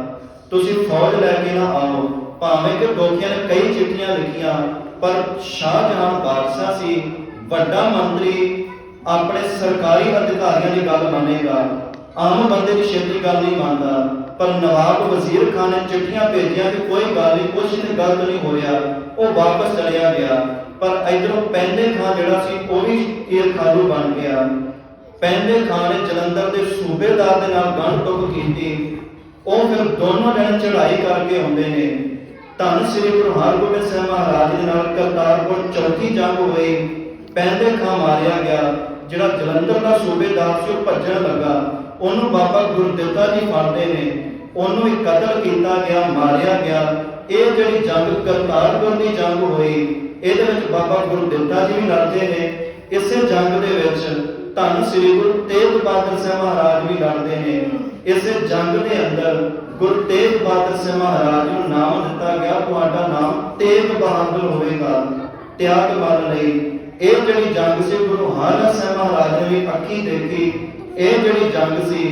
ਤੁਸੀਂ ਫੌਜ ਲੈ ਕੇ ਨਾ ਆਓ। ਭਾਵੇਂ ਕਿ ਦੋਖੀਆਂ ਨੇ ਕਈ ਚਿੱਠੀਆਂ ਲਿਖੀਆਂ, ਪਰ ਸ਼ਾਹਜਹਾਨ ਬਾਦਸ਼ਾਹ ਸੀ। ਵੱਡਾ ਮੰਤਰੀ ਆਪਣੇ ਸਰਕਾਰੀ ਅਧਿਕਾਰੀਆਂ ਦੀ ਗੱਲ ਮੰਨੇਗਾ। ਆਮ ਬੰਦੇ ਦੀ ਛੇਤੀ ਗੱਲ ਨਹੀਂ ਮੰਨਦਾ। ਪਰ ਨਵਾਬ ਵਜ਼ੀਰ ਖਾਨ ਨੇ ਚਿੱਠੀਆਂ ਭੇਜੀਆਂ ਕਿ ਕੋਈ ਗੱਲ ਨਹੀਂ, ਕੁਛ ਤੇ ਗਲਤ ਨਹੀਂ ਹੋਇਆ ਉਹ ਵਾਪਸ ਚਲਿਆ ਗਿਆ। ਪਰ ਇਧਰੋਂ ਪਹਿਲੇ ਖਾਨ ਜਿਹੜਾ ਸੀ, ਉਹ ਵੀ ਈਰਖਾਲੂ ਬਣ ਗਿਆ। ਪਹਿਲੇ ਖਾਨ ਨੇ ਜਲੰਧਰ ਦੇ ਸੂਬੇਦਾਰ ਦੇ ਨਾਲ ਗਣ ਟੁੱਕ ਕੀਤੀ। ਉਹ ਫਿਰ ਦੋਨੋਂ ਜਣੇ ਚੜ੍ਹਾਈ ਕਰਕੇ ਆਉਂਦੇ ਨੇ। ਧੰਨ ਸ੍ਰੀ ਗੁਰੂ ਹਰਗੋਬਿੰਦ ਸਾਹਿਬ ਮਹਾਰਾਜ ਦੇ ਨਾਲ ਕਰਤਾਰਪੁਰ ਚੌਥੀ ਜੰਗ ਹੋਈ। ਪਹਿਲੇ ਖਾਂ ਮਾਰਿਆ ਗਿਆ, ਜਿਹੜਾ ਜਲੰਧਰ ਦਾ ਸੂਬੇਦਾਰ ਸੀ, ਉਹ ਭੱਜਣ ਲੱਗਾ। ਉਹਨੂੰ ਬਾਬਾ ਗੁਰਦੇਵਤਾ ਜੀ ਫੜਦੇ ਨੇ। ਉਹਨੂੰ ਵੀ ਕਤਲ ਕੀਤਾ ਗਿਆ, ਮਾਰਿਆ ਗਿਆ। ਇਹ ਜਿਹੜੀ ਜੰਗ ਕਰਤਾਰਪੁਰ ਦੀ ਜੰਗ ਹੋਈ, ਇਹਦੇ ਵਿੱਚ ਬਾਬਾ ਗੁਰਦਿੱਤਾ ਜੀ ਵੀ ਲੜਦੇ ਨੇ। ਇਸੇ ਜੰਗ ਦੇ ਵਿੱਚ ਧੰਨ ਸ੍ਰੀ ਗੁਰੂ ਤੇਗ ਬਹਾਦਰ ਸਾਹਿਬ ਮਹਾਰਾਜ ਵੀ ਲੜਦੇ ਨੇ। ਇਸੇ ਜੰਗ ਦੇ ਅੰਦਰ ਗੁਰੂ ਤੇਗ ਬਹਾਦਰ ਸਾਹਿਬ ਮਹਾਰਾਜ ਨੂੰ ਨਾਮ ਦਿੱਤਾ ਗਿਆ। ਤੁਹਾਡਾ ਨਾਮ ਤੇਗ ਬਹਾਦਰ ਹੋਵੇਗਾ। ਤਿਆਗ ਬਲ ਲਈ ਇਹ ਜਿਹੜੀ ਜੰਗ ਸੀ, ਗੁਰੂ ਹਰਿ ਸਾਹਿਬ ਮਹਾਰਾਜ ਨੇ ਵੀ ਅੱਖੀ ਦੇਖੀ। ਇਹ ਜਿਹੜੀ ਜੰਗ ਸੀ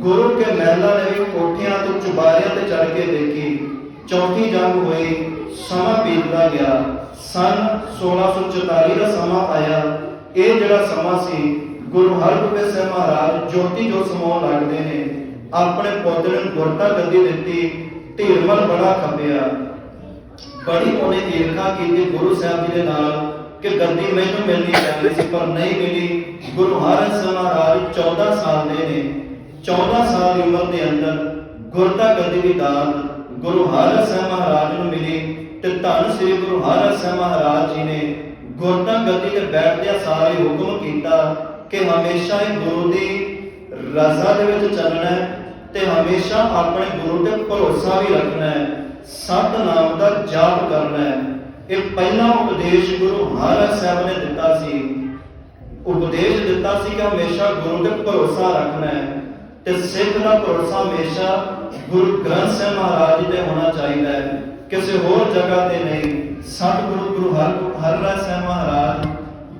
ਗੁਰੂ ਕੇ ਮਹਿਲਾ ਨੇ ਕੋਠਿਆਂ ਤੋਂ ਚੁਬਾਰਿਆਂ ਤੇ ਚੜ ਕੇ ਦੇਖੀ। ਚੌਥੀ ਜੰਗ ਹੋਈ, ਸਮਾਂ ਬੀਤਦਾ ਗਿਆ। ਸਨ 1644 ਦਾ ਸਮਾਂ ਆਇਆ। ਇਹ ਜਿਹੜਾ ਸਮਾਂ ਸੀ, ਗੁਰੂ ਹਰਗੋਬਿੰਦ ਸਾਹਿਬ ਮਹਾਰਾਜ ਜੋਤੀ ਜੋ ਸਮਾਉਣ ਲੱਗਦੇ ਨੇ, ਆਪਣੇ ਪੁੱਤ ਨੂੰ ਗੁਰਤਾ ਗੱਦੀ ਦਿੱਤੀ ਧੀਰਮਲ ਬੜਾ ਖੱਪਿਆ। ਬੜੀ ਉਹਨੇ ਈਰਖਾ ਕੀਤੀ ਗੁਰੂ ਸਾਹਿਬ ਜੀ ਦੇ ਨਾਲ ਕਿ ਗੱਦੀ ਮੈਨੂੰ ਮਿਲਣੀ ਚਾਹੀਦੀ ਸੀ, ਪਰ ਨਹੀਂ ਮਿਲੀ। ਗੁਰੂ ਹਰਿ ਮਹਾਰਾਜ 14 ਸਾਲ ਦੇ ਨੇ। 14 ਸਾਲ ਦੀ ਉਮਰ ਦੇ ਅੰਦਰ ਗੁਰਤਾ ਗੱਦੀ ਦੀ ਦਾਤ ਗੁਰੂ ਹਰਿ ਸਾਹਿਬ ਮਹਾਰਾਜ ਨੂੰ ਮਿਲੀ ਤੇ ਧੰਨ ਸ੍ਰੀ ਗੁਰੂ ਹਰਿ ਸਾਹਿਬ ਮਹਾਰਾਜ ਜੀ ਨੇ ਗੁਰਤਾ ਗੱਦੀ ਤੇ ਬੈਠਦਿਆਂ ਸਾਰੇ ਹੁਕਮ ਕੀਤਾ ਕਿ ਹਮੇਸ਼ਾ ਹੀ ਗੁਰੂ ਦੀ ਰਜ਼ਾ ਦੇ ਵਿੱਚ ਚੱਲਣਾ ਹੈ ਤੇ ਹਮੇਸ਼ਾ ਆਪਣੇ ਗੁਰੂ ਤੇ ਭਰੋਸਾ ਵੀ ਰੱਖਣਾ ਹੈ, ਸਤ ਦਾ ਜਾਪ ਕਰਨਾ ਹੈ। ਇਹ ਪਹਿਲਾ ਉਪਦੇਸ਼ ਗੁਰੂ ਹਰਿ ਸਾਹਿਬ ਨੇ ਦਿੱਤਾ ਸੀ। ਉਪਦੇਸ਼ ਦਿੱਤਾ ਸੀ ਕਿ ਹਮੇਸ਼ਾ ਗੁਰੂ ਤੇ ਭਰੋਸਾ ਰੱਖਣਾ ਹੈ। ਤੇ ਸਿੱਖ ਦਾ ਭਰੋਸਾ ਹਮੇਸ਼ਾ ਗੁਰੂ ਗ੍ਰੰਥ ਸਾਹਿਬ ਮਹਾਰਾਜ ਜੀ ਤੇ ਹੋਣਾ ਚਾਹੀਦਾ ਹੈ। ਕਿਸੇ ਹੋਰ ਜਗ੍ਹਾ ਤੇ ਨਹੀਂ। ਸਤਿਗੁਰੂ ਗੁਰੂ ਹਰਿ ਹਰਿ ਸਾਹਿਬ ਮਹਾਰਾਜ,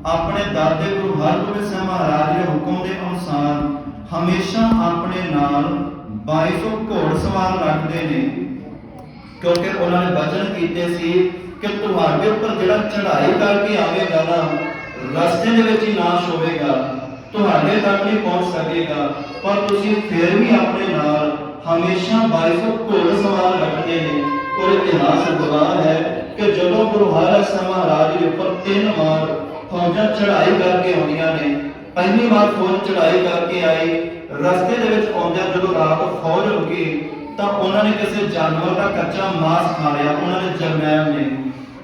ਆਪਣੇ ਦਾਦੇ ਗੁਰੂ ਹਰਗੋਬਿੰਦ ਸਾਹਿਬ ਮਹਾਰਾਜ ਦੇ ਹੁਕਮ ਦੇ ਅਨੁਸਾਰ ਹਮੇਸ਼ਾ ਆਪਣੇ ਨਾਲ 2200 ਘੋੜਸਵਾਰ ਰੱਖਦੇ ਨੇ। ਕਿਉਂਕਿ ਉਹਨਾਂ ਨੇ ਵਚਨ ਕੀਤੇ ਸੀ ਕਿ ਤੁਹਾਡੇ ਉੱਪਰ ਜਿਹੜਾ ਚੜ੍ਹਾਈ ਕਰਕੇ ਆਵੇਗਾ ਨਾ, ਰਸਤੇ ਦੇ ਵਿੱਚ ਹੀ ਨਾਸ਼ ਹੋਵੇਗਾ। ਤੁਹਾਡੇ ਤੱਕ ਨਹੀਂ ਪਹੁੰਚ ਸਕੇਗਾ, ਪਰ ਤੁਸੀਂ ਫਿਰ ਵੀ ਆਪਣੇ ਨਾਲ ਹਮੇਸ਼ਾ 2200 ਘੋੜਸਵਾਰ ਰੱਖਦੇ ਨੇ। ਔਰ ਇਤਿਹਾਸ ਗਵਾਹ ਹੈ ਕਿ ਜਦੋਂ ਗੁਰੂ ਹਰਿ ਮਹਾਰਾਜ ਦੇ ਉੱਪਰ ਤਿੰਨ ਵਾਰ ਫੌਜਾਂ ਚੜ੍ਹਾਈ ਕਰਕੇ ਆਉਂਦੀਆਂ ਨੇ, ਪਹਿਲੀ ਵਾਰ ਫੌਜ ਚੜ੍ਹਾਈ ਕਰਕੇ ਆਈ, ਰਸਤੇ ਦੇ ਵਿੱਚ ਆਉਂਦਿਆਂ ਜਦੋਂ ਰਾਤ ਫੌਜ ਰੁਕੀ, ਤਾਂ ਉਹਨਾਂ ਨੇ ਕਿਸੇ ਜਾਨਵਰ ਦਾ ਕੱਚਾ ਮਾਸ ਖਾ ਲਿਆ ਉਹਨਾਂ ਨੇ ਜਰਨੈਲ ਨੇ।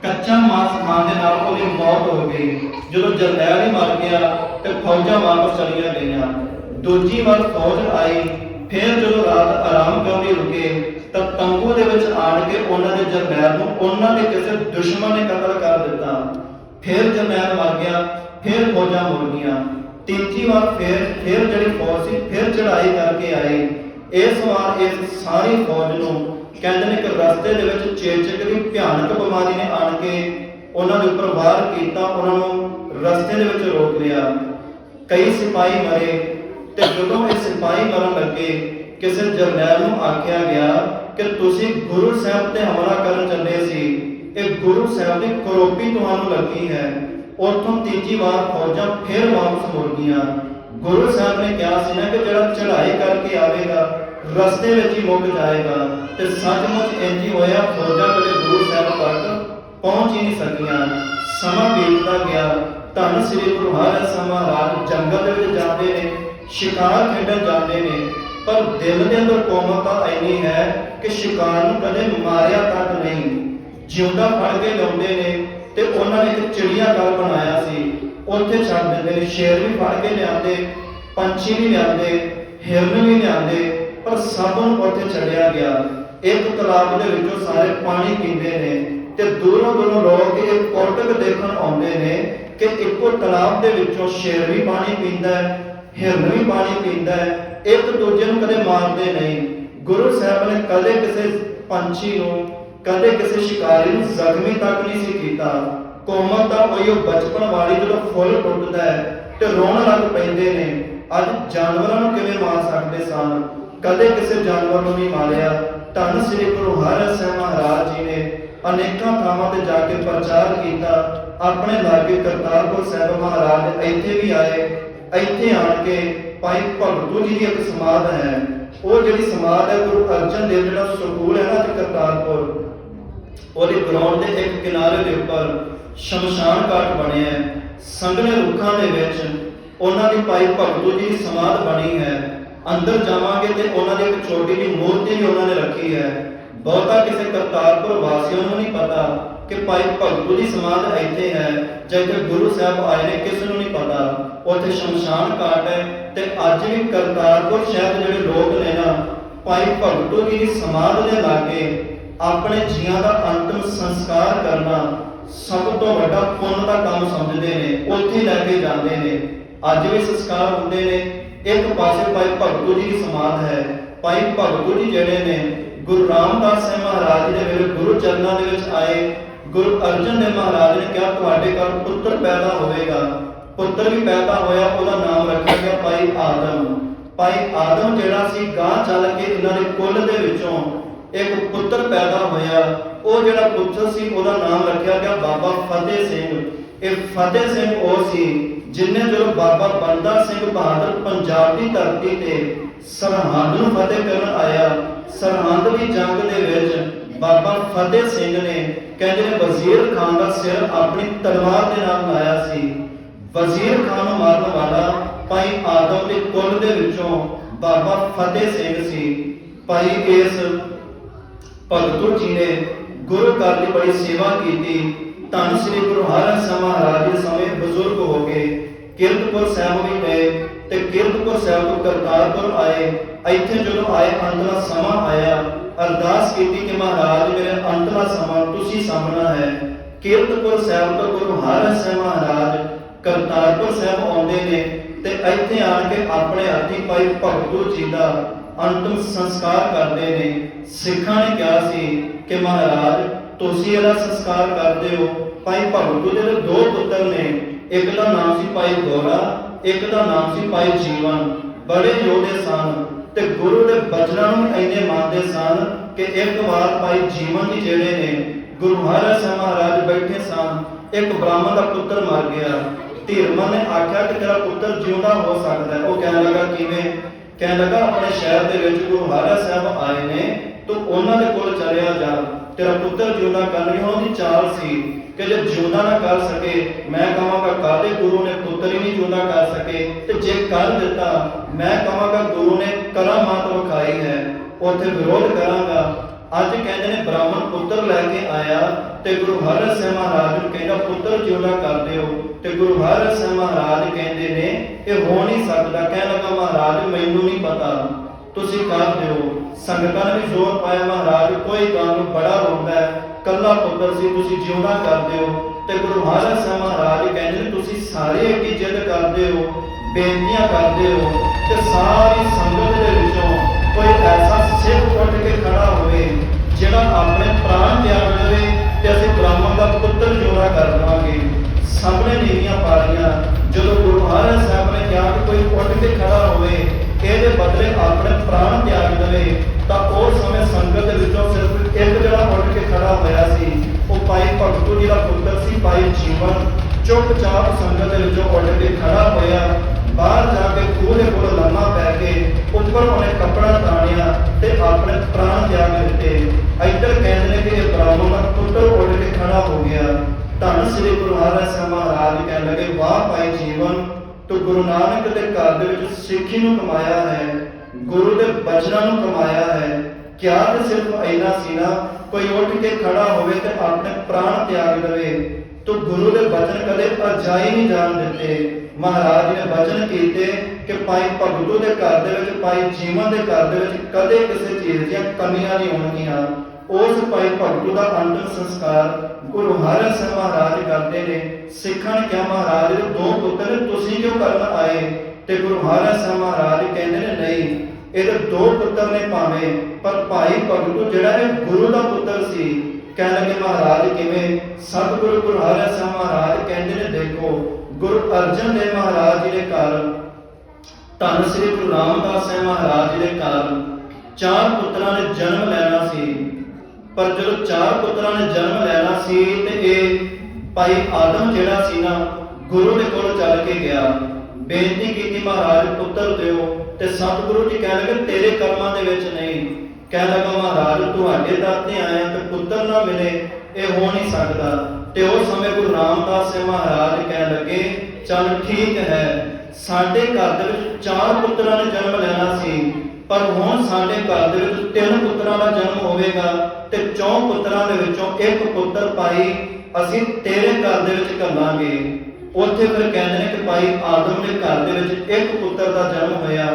ਕੱਚਾ ਮਾंस ਖਾਣ ਦੇ ਨਾਲ ਉਹਦੀ ਮੌਤ ਹੋ ਗਈ। ਜਦੋਂ ਜਰਨੈਲ ਹੀ ਮਰ ਗਿਆ, ਤੇ ਫੌਜਾਂ ਵਾਪਸ ਚਲੀਆਂ ਗਈਆਂ। ਦੂਜੀ ਵਾਰ ਫੌਜ ਆਈ, ਫਿਰ ਜਦੋਂ ਰਾਤ ਆਰਾਮ ਕਰਨ ਲਈ ਰੁਕੇ, ਤਾਂ ਤੰਬੂ ਦੇ ਵਿੱਚ ਆਣ ਕੇ ਉਹਨਾਂ ਦੇ ਜਰਨੈਲ ਨੂੰ ਉਹਨਾਂ ਦੇ ਕਿਸੇ ਦੁਸ਼ਮਣ ਨੇ ਕਤਲ ਕਰ ਦਿੱਤਾ। ਫਿਰ ਜਰਨੈਲ ਮਰ ਗਿਆ, ਫਿਰ ਫੌਜਾਂ ਮੁੜ ਗਈਆਂ। ਤੀਜੀ ਵਾਰ ਫਿਰ ਫਿਰ ਜਿਹੜੀ ਫੌਜ ਸੀ, ਫਿਰ ਚੜਾਈ ਕਰਕੇ ਆਈ। ਇਸ ਵਾਰ ਇਸ ਸਾਰੀ ਫੌਜ ਨੂੰ ਕਹਿੰਦੇ ਨੇ ਕਿ ਰਸਤੇ ਦੇ ਵਿੱਚ ਚੇਚਕ ਦੀ ਭਿਆਨਕ ਬਿਮਾਰੀ ਨੇ ਆਣ ਕੇ ਉਹਨਾਂ ਦੇ ਉੱਪਰ ਵਾਰ ਕੀਤਾ, ਉਹਨਾਂ ਨੂੰ ਰਸਤੇ ਦੇ ਵਿੱਚ ਰੋਕ ਲਿਆ। ਕਈ ਸਿਪਾਹੀ ਮਰੇ ਤੇ ਜਦੋਂ ਇਹ ਸਿਪਾਹੀ ਮਰਨ ਲੱਗੇ, ਕਿਸੇ ਜਰਨੈਲ ਨੂੰ ਆਖਿਆ ਗਿਆ ਕਿ ਤੁਸੀਂ ਗੁਰੂ ਸਾਹਿਬ ਤੇ ਹਮਲਾ ਕਰਨ ਚੱਲੇ ਸੀ। ਇਹ ਗੁਰੂ ਸਾਹਿਬ ਦੀ ਕਰੋਪੀ ਤੁਹਾਨੂੰ ਲੱਗੀ ਹੈ। ਉੱਥੋਂ ਤੀਜੀ ਵਾਰ ਫੌਜਾਂ ਫਿਰ ਵਾਪਸ ਮੁੜ ਗਈਆਂ। ਗੁਰੂ ਸਾਹਿਬ ਨੇ ਕਿਹਾ ਸੀ ਨਾ ਕਿ ਜਿਹੜਾ ਚੜ੍ਹਾਈ ਕਰਕੇ ਆਵੇਗਾ ਰਸਤੇ ਵਿੱਚ ਹੀ ਮੁੱਕ ਜਾਏਗਾ ਤੇ ਸੱਚਮੁੱਚ ਇੰਜ ਹੀ ਹੋਇਆ, ਫੌਜਾਂ ਕਦੇ ਗੁਰੂ ਸਾਹਿਬ ਤੱਕ ਪਹੁੰਚ ਹੀ ਨਹੀਂ ਸਕੀਆਂ। ਸਮਾਂ ਬੀਤਦਾ ਗਿਆ। ਧੰਨ ਸ੍ਰੀ ਗੁਰੂ ਹਰਿ ਮਹਾਰਾਜ ਜੰਗਲ ਦੇ ਵਿੱਚ ਜਾਂਦੇ ਨੇ, ਸ਼ਿਕਾਰ ਖੇਡਣ ਜਾਂਦੇ ਨੇ। ਪਰ ਦਿਲ ਦੇ ਅੰਦਰ ਕੋਮਤਾ ਇੰਨੀ ਹੈ ਕਿ ਸ਼ਿਕਾਰ ਨੂੰ ਕਦੇ ਮਾਰਿਆ ਤੱਕ ਨਹੀਂ। ਜਿਉਂਦਾ ਫੜ ਕੇ ਲਾਉਂਦੇ ਨੇ ਤੇ ਉਹਨਾਂ ਨੇ ਇੱਕ ਚਿੜੀਆ ਘਰ ਬਣਾਇਆ ਸੀ। ਉੱਥੇ ਛੱਡ ਦਿੰਦੇ ਨੇ, ਸ਼ੇਰ ਵੀ ਫੜ ਕੇ ਲਿਆਂਦੇ ਪੰਛੀ ਵੀ ਲਿਆਂਦੇ ਹਿਰਨ ਵੀ ਲਿਆਂਦੇ ਪਰ ਸਭ ਨੂੰ ਉੱਥੇ ਛੱਡਿਆ ਗਿਆ। ਇੱਕ ਤਲਾਬ ਦੇ ਵਿੱਚੋਂ ਸਾਰੇ ਪਾਣੀ ਪੀਂਦੇ ਨੇ ਤੇ ਦੂਰੋਂ ਦੂਰੋਂ ਲੋਕ ਇਹ ਕੋਟਕ ਦੇਖਣ ਆਉਂਦੇ ਨੇ ਕਿ ਇੱਕੋ ਤਲਾਬ ਦੇ ਵਿੱਚੋਂ ਸ਼ੇਰ ਵੀ ਪਾਣੀ ਪੀਂਦਾ ਹੈ, ਹਿਰਨ ਵੀ ਪਾਣੀ ਪੀਂਦਾ ਹੈ, ਇੱਕ ਦੂਜੇ ਨੂੰ ਕਦੇ ਮਾਰਦੇ ਨਹੀਂ। ਗੁਰੂ ਸਾਹਿਬ ਨੇ ਕਦੇ ਕਿਸੇ ਪੰਛੀ ਨੂੰ, ਕਦੇ ਕਿਸੇ ਸ਼ਿਕਾਰੀ ਨੂੰ ਜ਼ਖਮੀ ਤੱਕ ਨਹੀਂ ਸੀ ਕੀਤਾ। ਕੋਮਲ ਦਾ ਕੋਈ ਉਹ ਬਚਪਨ ਵਾਲੀ ਜਦੋਂ ਫੁੱਲ ਟੁੱਟਦਾ ਹੈ ਤੇ ਰੋਣ ਲੱਗ ਪੈਂਦੇ ਨੇ। ਅੱਜ ਜਾਨਵਰਾਂ ਨੂੰ ਕਿਵੇਂ ਮਾਰ ਸਕਦੇ ਸਨ? ਕਦੇ ਕਿਸੇ ਜਾਨਵਰ ਨੂੰ ਨਹੀਂ ਮਾਰਿਆ, ਧੰਨ ਸ੍ਰੀ ਗੁਰੂ ਹਰਿ ਮਹਾਰਾਜ ਜੀ ਨੇ ਅਨੇਕਾਂ ਥਾਵਾਂ ਤੇ ਜਾ ਕੇ ਪ੍ਰਚਾਰ ਕੀਤਾ। ਆਪਣੇ ਲਾਗੇ ਕਰਤਾਰਪੁਰ ਸਾਹਿਬ ਮਹਾਰਾਜ ਇੱਥੇ ਵੀ ਆਏ। ਇੱਥੇ ਆਣ ਕੇ ਭਾਈ ਭਗਤੂ ਜੀ ਦੀ ਇੱਕ ਸਮਾਧ ਹੈ। ਉਹ ਜਿਹੜੀ ਸਮਾਧ ਹੈ, ਗੁਰੂ ਅਰਜਨ ਦੇਵ ਜਿਹੜਾ ਸਕੂਲ ਹੈ ਨਾ ਤੇ ਕਰਤਾਰਪੁਰ, ਉਹਦੇ ਗਰਾਊਂਡ ਦੇ ਇੱਕ ਕਿਨਾਰੇ ਦੇ ਉੱਪਰ ਸ਼ਮਸ਼ਾਨ ਘਾਟ ਬਣਿਆ ਹੈ। ਸੰਘਣੇ ਰੁੱਖਾਂ ਦੇ ਵਿੱਚ ਉਹਨਾਂ ਦੀ ਭਾਈ ਭਗਤੂ ਜੀ ਦੀ ਸਮਾਧ ਬਣੀ ਹੈ। ਅੰਦਰ ਜਾਵਾਂਗੇ ਤੇ ਉਹਨਾਂ ਦੀ ਇੱਕ ਛੋਟੀ ਜਿਹੀ ਮੂਰਤੀ ਵੀ ਉਹਨਾਂ ਨੇ ਰੱਖੀ ਹੈ। ਬਹੁਤਾ ਕਿਸੇ ਕਰਤਾਰਪੁਰ ਵਾਸੀਆਂ ਨੂੰ ਨਹੀਂ ਪਤਾ ਕਿ ਭਾਈ ਭਗਤੂ ਦੀ ਸਮਾਧ ਇੱਥੇ ਹੈ ਜਦ ਗੁਰੂ ਸਾਹਿਬ ਆਏ ਨੇ, ਕਿਸ ਨੂੰ ਨਹੀਂ ਪਤਾ। ਉੱਥੇ ਸ਼ਮਸ਼ਾਨ ਘਾਟ ਹੈ ਤੇ ਅੱਜ ਵੀ ਕਰਤਾਰਪੁਰ ਸ਼ਹਿਰ ਦੇ ਜਿਹੜੇ ਲੋਕ ਨੇ ਨਾ, ਭਾਈ ਭਗਤੂ ਦੀ ਸਮਾਧ ਦੇ ਲਾਗੇ ਆਪਣੇ ਜੀਆਂ ਦਾ ਅੰਤਮ ਸੰਸਕਾਰ ਕਰਨਾ ਸਭ ਤੋਂ ਵੱਡਾ ਪੁੰਨ ਦਾ ਕੰਮ ਸਮਝਦੇ ਨੇ, ਉੱਥੇ ਲੈ ਕੇ ਜਾਂਦੇ ਨੇ। ਅੱਜ ਵੀ ਸੰਸਕਾਰ ਹੁੰਦੇ ਨੇ ਇੱਕ ਪਾਸੇ ਭਾਈ ਭਗਤੂ ਜੀ ਦੀ ਸਮਾਧ ਹੈ, ਭਾਈ ਭਗਤੂ ਜੀ ਜਿਹੜੇ ਨੇ, ਗੁਰੂ ਰਾਮਦਾਸ ਸਾਹਿਬ ਮਹਾਰਾਜ ਦੇ ਵੇਲੇ ਗੁਰੂ ਚਰਨਾਂ ਦੇ ਵਿੱਚ ਆਏ, ਗੁਰੂ ਅਰਜਨ ਦੇਵ ਮਹਾਰਾਜ ਨੇ ਕਿਹਾ, ਤੁਹਾਡੇ ਘਰ ਪੁੱਤਰ ਪੈਦਾ ਹੋਵੇਗਾ। ਪੁੱਤਰ ਵੀ ਪੈਦਾ ਹੋਇਆ, ਉਹਦਾ ਨਾਮ ਰੱਖਿਆ ਗਿਆ ਭਾਈ ਆਦਮ। ਭਾਈ ਆਦਮ ਜਿਹੜਾ ਸੀ ਗਾਂ ਚੱਲ ਕੇ ਇਹਨਾਂ ਦੇ ਕੁੱਲ ਦੇ ਵਿੱਚੋਂ ਇੱਕ ਪੁੱਤਰ ਪੈਦਾ ਹੋਇਆ। ਉਹ ਜਿਹੜਾ ਪੁੱਤਰ ਸੀ, ਉਹਦਾ ਨਾਮ ਰੱਖਿਆ ਗਿਆ ਬਾਬਾ ਫਤਿਹ ਸਿੰਘ। ਇਹ ਫਤਿਹ ਸਿੰਘ ਉਹ ਸੀ ਜਿਨੇ ਜਦੋਂ ਬਾਬਾ ਬੰਦਾ ਸਿੰਘ ਬਹਾਦਰ ਪੰਜਾਬ ਦੀ ਧਰਤੀ ਤੇ ਸਰਹੰਦ ਨੂੰ ਫਤਿਹ ਕਰਨ ਆਇਆ, ਸਰਹੰਦ ਦੀ ਜੰਗ ਦੇ ਵਿੱਚ ਬਾਬਾ ਫਤਿਹ ਸਿੰਘ ਨੇ ਕਹਿੰਦੇ ਵਜ਼ੀਰ ਖਾਨ ਦਾ ਸਿਰ ਆਪਣੀ ਤਲਵਾਰ ਦੇ ਨਾਲ ਲਾਇਆ ਸੀ। ਵਜ਼ੀਰ ਖਾਨ ਨੂੰ ਮਾਰਨ ਵਾਲਾ ਭਾਈ ਆਦਮ ਦੇ ਕੁੱਲ ਦੇ ਵਿੱਚੋਂ ਬਾਬਾ ਫਤਿਹ ਸਿੰਘ ਸੀ। ਭਾਈ ਇਸ ਭਗਤੂ ਜੀ ਨੇ ਗੁਰੂ ਘਰ ਦੀ ਬੜੀ ਸੇਵਾ ਕੀਤੀ। ਧੰਨ ਸ੍ਰੀ ਗੁਰੂ ਹਰਿ ਮਹਾਰਾਜ ਦੇ ਸਮੇਂ ਬਜ਼ੁਰਗ ਹੋ ਕੀਰਤਪੁਰ ਸਾਹਿਬ ਵੀ ਗਏ ਤੇ ਕੀਰਤਪੁਰ ਸਾਹਿਬ ਤੋਂ ਕਰਤਾਰਪੁਰ ਆਏ। ਇੱਥੇ ਜਦੋਂ ਆਏ ਅੰਤਲਾ ਸਮਾਂ ਆਇਆ। ਅਰਦਾਸ ਕੀਤੀ ਕਿ ਮਹਾਰਾਜ, ਮੇਰੇ ਅੰਤਲਾ ਸਮਾਂ ਤੁਸੀਂ ਸਾਹਮਣਾ ਹੈ। ਕੀਰਤਪੁਰ ਸਾਹਿਬ ਤੋਂ ਗੁਰੂ ਹਰਿ ਮਹਾਰਾਜ ਕਰਤਾਰਪੁਰ ਸਾਹਿਬ ਆਉਂਦੇ ਨੇ ਤੇ ਇੱਥੇ ਆਣ ਕੇ ਆਪਣੇ ਹੱਥੀਂ ਭਾਈ ਭਗਤੂ ਜੀ ਦਾ ਅੰਤਮ ਸੰਸਕਾਰ ਕਰਦੇ ਨੇ। ਸਿੱਖਾਂ ਨੇ ਕਿਹਾ ਸੀ ਕਿ ਮਹਾਰਾਜ, ਤੁਸੀਂ ਇਹਦਾ ਸੰਸਕਾਰ ਕਰਦੇ ਹੋ। ਭਾਈ ਭਗਤੂ ਦੇ ਦੋ ਪੁੱਤਰ ਨੇ। ਇੱਕ ਦਾ ਨਾਮ ਸੀ ਭਾਈ ਗੋਰਾ, ਇੱਕ ਦਾ ਨਾਮ ਸੀ ਭਾਈ ਜੀਵਨ। ਬੜੇ ਯੋਧੇ ਸਨ ਤੇ ਗੁਰੂ ਦੇ ਬਚਨਾਂ ਨੂੰ ਇੰਨੇ ਮੰਨਦੇ ਸਨ ਕਿ ਇੱਕ ਵਾਰ ਭਾਈ ਜੀਵਨ ਜੀ ਜਿਹੜੇ ਨੇ, ਗੁਰੂ ਮਹਾਰਾਜ ਮਹਾਰਾਜ ਬੈਠੇ ਸਨ, ਇੱਕ ਬ੍ਰਾਹਮਣ ਦਾ ਪੁੱਤਰ ਮਰ ਗਿਆ। ਧੀਰਮਨ ਨੇ ਆਖਿਆ ਕਿ ਤੇਰਾ ਪੁੱਤਰ ਜਿਉਂਦਾ ਹੋ ਸਕਦਾ ਹੈ। ਉਹ ਕਹਿਣ ਲੱਗਾ, ਕਿਵੇਂ? ਕਹਿਣ ਲੱਗਾ, ਆਪਣੇ ਸ਼ਹਿਰ ਦੇ ਵਿੱਚ ਗੁਰੂ ਮਹਾਰਾਜ ਸਾਹਿਬ ਆਏ ਨੇ, ਤੂੰ ਉਹਨਾਂ ਦੇ ਕੋਲ ਚਲਿਆ ਜਾ। ਤੇਰਾ ਪੁੱਤਰ ਜਿਉਂਦਾ ਕਰਨਗੇ ਉਹਨਾਂ ਦੀ ਚਾਲ ਸੀ ਕਿ ਜੇ ਜਿਉਂਦਾ ਨਾ ਕਰ ਸਕੇ, ਮੈਂ ਕਹਾਂਗਾ ਕਾਦੇ ਗੁਰੂ ਨੇ ਪੁੱਤਰ ਹੀ ਨਹੀਂ ਜਿਉਂਦਾ ਕਰ ਸਕੇ? ਤੇ ਜੇ ਕਰ ਦਿੱਤਾ, ਮੈਂ ਕਹਾਂਗਾ ਗੁਰੂ ਨੇ ਕਰਾਮਾਤ ਵਿਖਾਈ ਹੈ। ਉੱਥੇ ਵਿਰੋਧ ਕਰਾਂਗਾ। ਅੱਜ ਕਹਿੰਦੇ ਨੇ ਬ੍ਰਾਹਮਣ ਪੁੱਤਰ ਲੈ ਕੇ ਆਇਆ ਤੇ ਗੁਰੂ ਹਰਿ ਸਿੰਘ ਮਹਾਰਾਜ ਨੂੰ ਕਹਿੰਦਾ, ਪੁੱਤਰ, ਜਿਉਂਦਾ ਕਰ ਦਿਓ। ਤੇ ਗੁਰੂ ਹਰਿ ਸਿੰਘ ਮਹਾਰਾਜ ਕਹਿੰਦੇ ਨੇ, ਇਹ ਹੋ ਨਹੀਂ ਸਕਦਾ। ਕਹਿਣ ਲੱਗਾ, ਮਹਾਰਾਜ, ਮੈਨੂੰ ਨਹੀਂ ਪਤਾ। ਤੁਸੀਂ ਕਰ ਦਿਓ। ਸੰਗਤਾਂ ਨੇ ਵੀ ਜ਼ੋਰ ਪਾਇਆ, ਮਹਾਰਾਜ, ਕੋਈ ਗੱਲ ਨੂੰ ਬੜਾ ਰੋਂਦਾ ਹੈ। ਕੱਲਾ ਪੁੱਤਰ ਸੀ, ਤੁਸੀਂ ਜਿਉਂਦਾ ਕਰ ਦਿਓ। ਤੇ ਗੁਰੂ ਮਹਾਰਾਜ ਸਾਹਿਬ ਮਹਾਰਾਜ ਕਹਿੰਦੇ ਤੁਸੀਂ ਸਾਰੇ ਅੱਗੇ ਜਿੱਦ ਕਰਦੇ ਹੋ, ਬੇਨਤੀਆਂ ਕਰਦੇ ਹੋ ਤੇ ਸਾਰੀ ਸੰਗਤ ਦੇ ਵਿੱਚੋਂ ਕੋਈ ਐਸਾ ਸਿਰ ਉੱਠ ਕੇ ਖੜਾ ਹੋਵੇ, ਜਿਹੜਾ ਆਪਣੇ ਪ੍ਰਾਣ ਤਿਆਗ ਦੇਵੇ ਤੇ ਅਸੀਂ ਬ੍ਰਾਹਮਣ ਦਾ ਪੁੱਤਰ ਜਿਉਂਦਾ ਕਰ ਦੇਵਾਂਗੇ। ਸਭ ਨੇ ਨੀਵੀਆਂ ਪਾਲੀਆਂ ਜਦੋਂ ਗੁਰੂ ਮਹਾਰਾਜ ਸਾਹਿਬ ਨੇ ਚੁੱਪਚਾਪ ਸੰਗਤ ਦੇ ਵਿੱਚੋਂ ਉੱਠ ਖੜਾ ਹੋਇਆ, ਬਾਹਰ ਜਾ ਕੇ ਖੂਹ ਦੇ ਕੋਲ ਲੰਮਾ ਪੈ ਕੇ ਉੱਪਰ ਉਹਨੇ ਕੱਪੜਾ ਤਾਣਿਆ ਤੇ ਆਪਣੇ ਪ੍ਰਾਣ ਤਿਆਗ ਦਿੱਤੇ। ਇੱਧਰ ਕਹਿੰਦੇ ਨੇ ਕਿ ਇਹ ਬ੍ਰਾਹਮਣ ਦਾ ਪੁੱਤਰ ਉੱਠ ਖੜਾ ਹੋ ਗਿਆ। ਧੰਨ ਸ੍ਰੀ ਗੁਰੂ ਹਰਿ ਸਾਹਿਬ ਮਹਾਰਾਜ ਕਹਿਣ ਲੱਗੇ, ਵਾਹ ਪਾਈ ਜੀਵਨ, ਤੂੰ ਗੁਰੂ ਨਾਨਕ ਦੇ ਘਰ ਦੇ ਵਿੱਚ ਸਿੱਖੀ ਨੂੰ ਕਮਾਇਆ ਹੈ, ਗੁਰੂ ਦੇ ਬਚਨਾਂ ਨੂੰ ਕਮਾਇਆ ਹੈ। ਕਿਆ ਤੇ ਸਿਰਫ ਐਨਾ ਸੀ ਕੋਈ ਉੱਠ ਕੇ ਖੜਾ ਹੋਵੇ ਤੇ ਆਪਣੇ ਪ੍ਰਾਣ ਤਿਆਗ ਦੇਵੇ। ਤੂੰ ਗੁਰੂ ਦੇ ਬਚਨ ਕਦੇ ਅਜਾਈ ਨਹੀਂ ਜਾਣ ਦਿੱਤੇ। ਮਹਾਰਾਜ ਨੇ ਬਚਨ ਕੀਤੇ ਕਿ ਭਾਈ ਭਗਤੂ ਦੇ ਘਰ ਦੇ ਵਿੱਚ, ਭਾਈ ਜੀਵਨ ਦੇ ਘਰ ਦੇ ਵਿੱਚ ਕਦੇ ਕਿਸੇ ਚੀਜ਼ ਦੀਆਂ ਕਮੀਆਂ ਨਹੀਂ ਹੋਣਗੀਆਂ। ਉਸ ਭਾਈ ਭਗਤੂ ਦਾ ਅੰਤਿਮ ਸੰਸਕਾਰ ਗੁਰੂ ਹਰਿ ਸਿੰਘ ਮਹਾਰਾਜ ਕਰਦੇ ਨੇ। ਸਿੱਖਾਂ ਨੇ ਕਿਹਾ, ਮਹਾਰਾਜ ਦੇ ਦੋ ਪੁੱਤਰ ਤੁਸੀਂ ਕਿਉਂ ਕਰਨ ਆਏ? ਤੇ ਗੁਰੂ ਹਰਿ ਸਿੰਘ ਮਹਾਰਾਜ ਕਹਿੰਦੇ ਨੇ, ਨਹੀਂ, ਇਹਦੇ ਦੋ ਪੁੱਤਰ ਨੇ ਭਾਵੇਂ, ਪਰ ਭਾਈ ਭਗਤੂ ਜਿਹੜਾ ਇਹ ਗੁਰੂ ਦਾ ਪੁੱਤਰ ਸੀ ਕਹਿਣ ਲੱਗੇ, ਮਹਾਰਾਜ, ਕਿਵੇਂ ਸਤਿਗੁਰੂ ਗੁਰੂ ਹਰਿ ਸਿੰਘ ਮਹਾਰਾਜ ਕਹਿੰਦੇ ਨੇ, ਦੇਖੋ, ਗੁਰੂ ਅਰਜਨ ਦੇਵ ਮਹਾਰਾਜ ਜੀ ਦੇ ਘਰ, ਧੰਨ ਸ੍ਰੀ ਗੁਰੂ ਰਾਮਦਾਸ ਸਾਹਿਬ ਮਹਾਰਾਜ ਜੀ ਦੇ ਘਰ ਚਾਰ ਪੁੱਤਰਾਂ ਨੇ ਜਨਮ ਲੈਣਾ ਸੀ। ਪਰ ਜਦੋਂ ਚਾਰ ਪੁੱਤਰਾਂ ਨੇ ਜਨਮ ਲੈਣਾ ਸੀ, ਤੇ ਇਹ ਭਾਈ ਆਦਮ ਜਿਹੜਾ ਸੀ ਨਾ, ਗੁਰੂ ਦੇ ਕੋਲ ਚੱਲ ਕੇ ਗਿਆ। ਬੇਨਤੀ ਕੀਤੀ, ਮਹਾਰਾਜ, ਪੁੱਤਰ ਦਿਓ। ਤੇ ਸਤਿਗੁਰੂ ਜੀ ਕਹਿਣ ਲੱਗੇ, ਤੇਰੇ ਕਰਮਾਂ ਦੇ ਵਿੱਚ ਨਹੀਂ। ਕਹਿਣ ਲੱਗਾ ਮਹਾਰਾਜ ਤੁਹਾਡੇ ਦਰ ਤੇ ਆਇਆ ਤੇ ਪੁੱਤਰ ਨਾ ਮਿਲੇ, ਇਹ ਹੋ ਨਹੀਂ ਸਕਦਾ। ਤੇ ਉਸ ਸਮੇਂ ਗੁਰੂ ਰਾਮਦਾਸ ਜੀ ਮਹਾਰਾਜ ਕਹਿਣ ਲੱਗੇ, ਚੱਲ ਠੀਕ ਹੈ, ਸਾਡੇ ਘਰ ਦੇ ਵਿੱਚ ਚਾਰ ਪੁੱਤਰਾਂ ਨੇ ਜਨਮ ਲੈਣਾ ਸੀ, ਪਰ ਹੁਣ ਸਾਡੇ ਘਰ ਦੇ ਵਿੱਚ ਤਿੰਨ ਪੁੱਤਰਾਂ ਦਾ ਜਨਮ ਹੋਵੇਗਾ ਤੇ ਚੌਂ ਪੁੱਤਰਾਂ ਦੇ ਵਿੱਚੋਂ ਇੱਕ ਪੁੱਤਰ ਭਾਈ ਅਸੀਂ ਤੇਰੇ ਘਰ ਦੇ ਵਿੱਚ ਕਰਾਂਗੇ ਉੱਥੇ ਫਿਰ ਕਹਿੰਦੇ ਨੇ ਕਿ ਭਾਈ ਆਦਮ ਦੇ ਘਰ ਦੇ ਵਿੱਚ ਇੱਕ ਪੁੱਤਰ ਦਾ ਜਨਮ ਹੋਇਆ।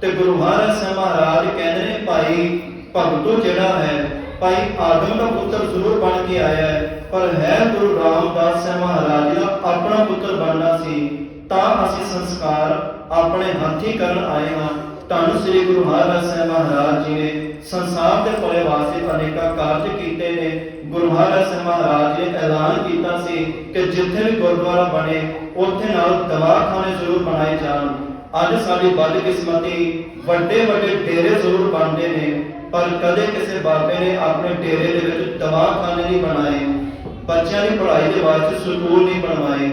ਤੇ ਗੁਰੂ ਮਹਾਰਾਜ ਸਾਹਿਬ ਮਹਾਰਾਜ ਕਹਿੰਦੇ ਨੇ, ਭਾਈ ਭਗਤੋ ਜਿਹੜਾ ਹੈ, ਭਾਈ ਆਦਮ ਦਾ ਪੁੱਤਰ ਜ਼ਰੂਰ ਬਣ ਕੇ ਆਇਆ ਹੈ, ਪਰ ਹੈ ਗੁਰੂ ਰਾਮਦਾਸ ਸਾਹਿਬ ਮਹਾਰਾਜ ਦਾ ਆਪਣਾ ਪੁੱਤਰ ਬਣਨਾ ਸੀ, ਤਾਂ ਅਸੀਂ ਸੰਸਕਾਰ ਆਪਣੇ ਹੱਥੀਂ ਕਰਨ ਆਏ ਹਾਂ। ਧੰਨ ਸ੍ਰੀ ਗੁਰੂ ਹਰਿ ਸਾਹਿਬ ਮਹਾਰਾਜ ਜੀ ਨੇ ਸੰਸਾਰ ਦੇ ਭਲੇ ਵਾਸਤੇ ਅਨੇਕਾਂ ਕਾਰਜ ਕੀਤੇ ਨੇ। ਗੁਰੂ ਹਰਿ ਸਾਹਿਬ ਮਹਾਰਾਜ ਨੇ ਐਲਾਨ ਕੀਤਾ ਸੀ ਕਿ ਜਿੱਥੇ ਵੀ ਗੁਰਦੁਆਰਾ ਬਣੇ, ਉੱਥੇ ਨਾਲ ਦਵਾਖਾਨੇ ਜ਼ਰੂਰ ਬਣਾਏ ਜਾਣ। ਅੱਜ ਸਾਡੀ ਬਦਕਿਸਮਤੀ ਵੱਡੇ ਵੱਡੇ ਡੇਰੇ ਜ਼ਰੂਰ ਬਣਦੇ ਨੇ। ਪਰ ਕਦੇ ਕਿਸੇ ਬਾਬੇ ਨੇ ਆਪਣੇ ਡੇਰੇ ਦੇ ਵਿੱਚ ਦਵਾਖਾਨੇ ਨਹੀਂ ਬਣਾਏ, ਬੱਚਿਆਂ ਦੀ ਪੜ੍ਹਾਈ ਦੇ ਵਾਸਤੇ ਸਕੂਲ ਨਹੀਂ ਬਣਵਾਏ।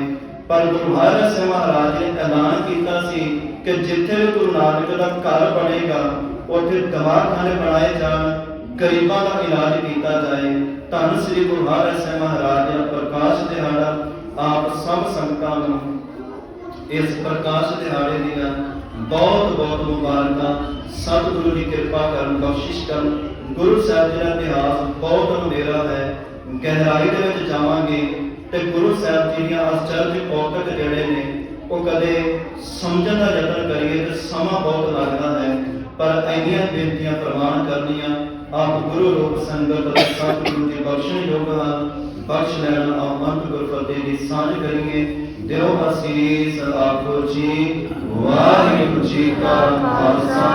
ਪਰ ਗੁਰੂ ਹਰਿ ਸਿੰਘ ਮਹਾਰਾਜ ਨੇ ਐਲਾਨ ਕੀਤਾ ਸੀ ਕਿ ਜਿੱਥੇ ਵੀ ਗੁਰੂ ਨਾਨਕ ਦਾ ਘਰ ਬਣੇਗਾ, ਉੱਥੇ ਦਵਾਖਾਨੇ ਬਣਾਏ ਜਾਣ, ਗਰੀਬਾਂ ਦਾ ਇਲਾਜ ਕੀਤਾ ਜਾਏ। ਧੰਨ ਸ੍ਰੀ ਗੁਰੂ ਹਰਿ ਸਿੰਘ ਮਹਾਰਾਜ ਦਾ ਪ੍ਰਕਾਸ਼ ਦਿਹਾੜਾ ਆਪ ਸਭ ਸੰਗਤਾਂ ਨੂੰ ਇਸ ਪ੍ਰਕਾਸ਼ ਦਿਹਾੜੇ ਦੀਆਂ ਬਹੁਤ ਬਹੁਤ ਮੁਬਾਰਕਾਂ। ਸਤਿਗੁਰੂ ਦੀ ਕਿਰਪਾ ਕਰਨ ਕੋਸ਼ਿਸ਼ ਕਰਨ। ਗੁਰੂ ਸਾਹਿਬ ਜੀ ਦਾ ਇਤਿਹਾਸ ਬਹੁਤ ਹਨੇਰਾ ਹੈ। ਗਹਿਰਾਈ ਦੇ ਵਿੱਚ ਜਾਵਾਂਗੇ ਤੇ ਗੁਰੂ ਸਾਹਿਬ ਜੀ ਦੀਆਂ ਅਚਰਜ ਕੌਤਕ ਜਿਹੜੇ ਨੇ, ਉਹ ਕਦੇ ਸਮਝਣ ਦਾ ਯਤਨ ਕਰੀਏ ਤੇ ਸਮਾਂ ਬਹੁਤ ਲੱਗਦਾ ਹੈ। ਪਰ ਇੰਨੀਆਂ ਬੇਨਤੀਆਂ ਪ੍ਰਵਾਨ ਕਰਨੀਆਂ, ਆਪ ਗੁਰੂ ਰੂਪ ਸੰਗਤ ਸਤਿਗੁਰੂ ਦੀ ਬਖਸ਼ਣ ਯੋਗ ਹਨ। ਬਖਸ਼ ਲੈਣ ਆਮੰਤ ਗੁਰਫਤਿਹ ਦੀ ਸਾਂਝ ਕਰੀਏ। ਦਿਓ ਅਸੀਸ ਆਪੋ ਜੀ, ਵਾਹਿਗੁਰੂ ਜੀ ਕਾ ਖਾਲਸਾ,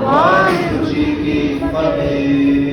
ਵਾਹਿਗੁਰੂ ਜੀ ਕੀ ਫਤਿਹ।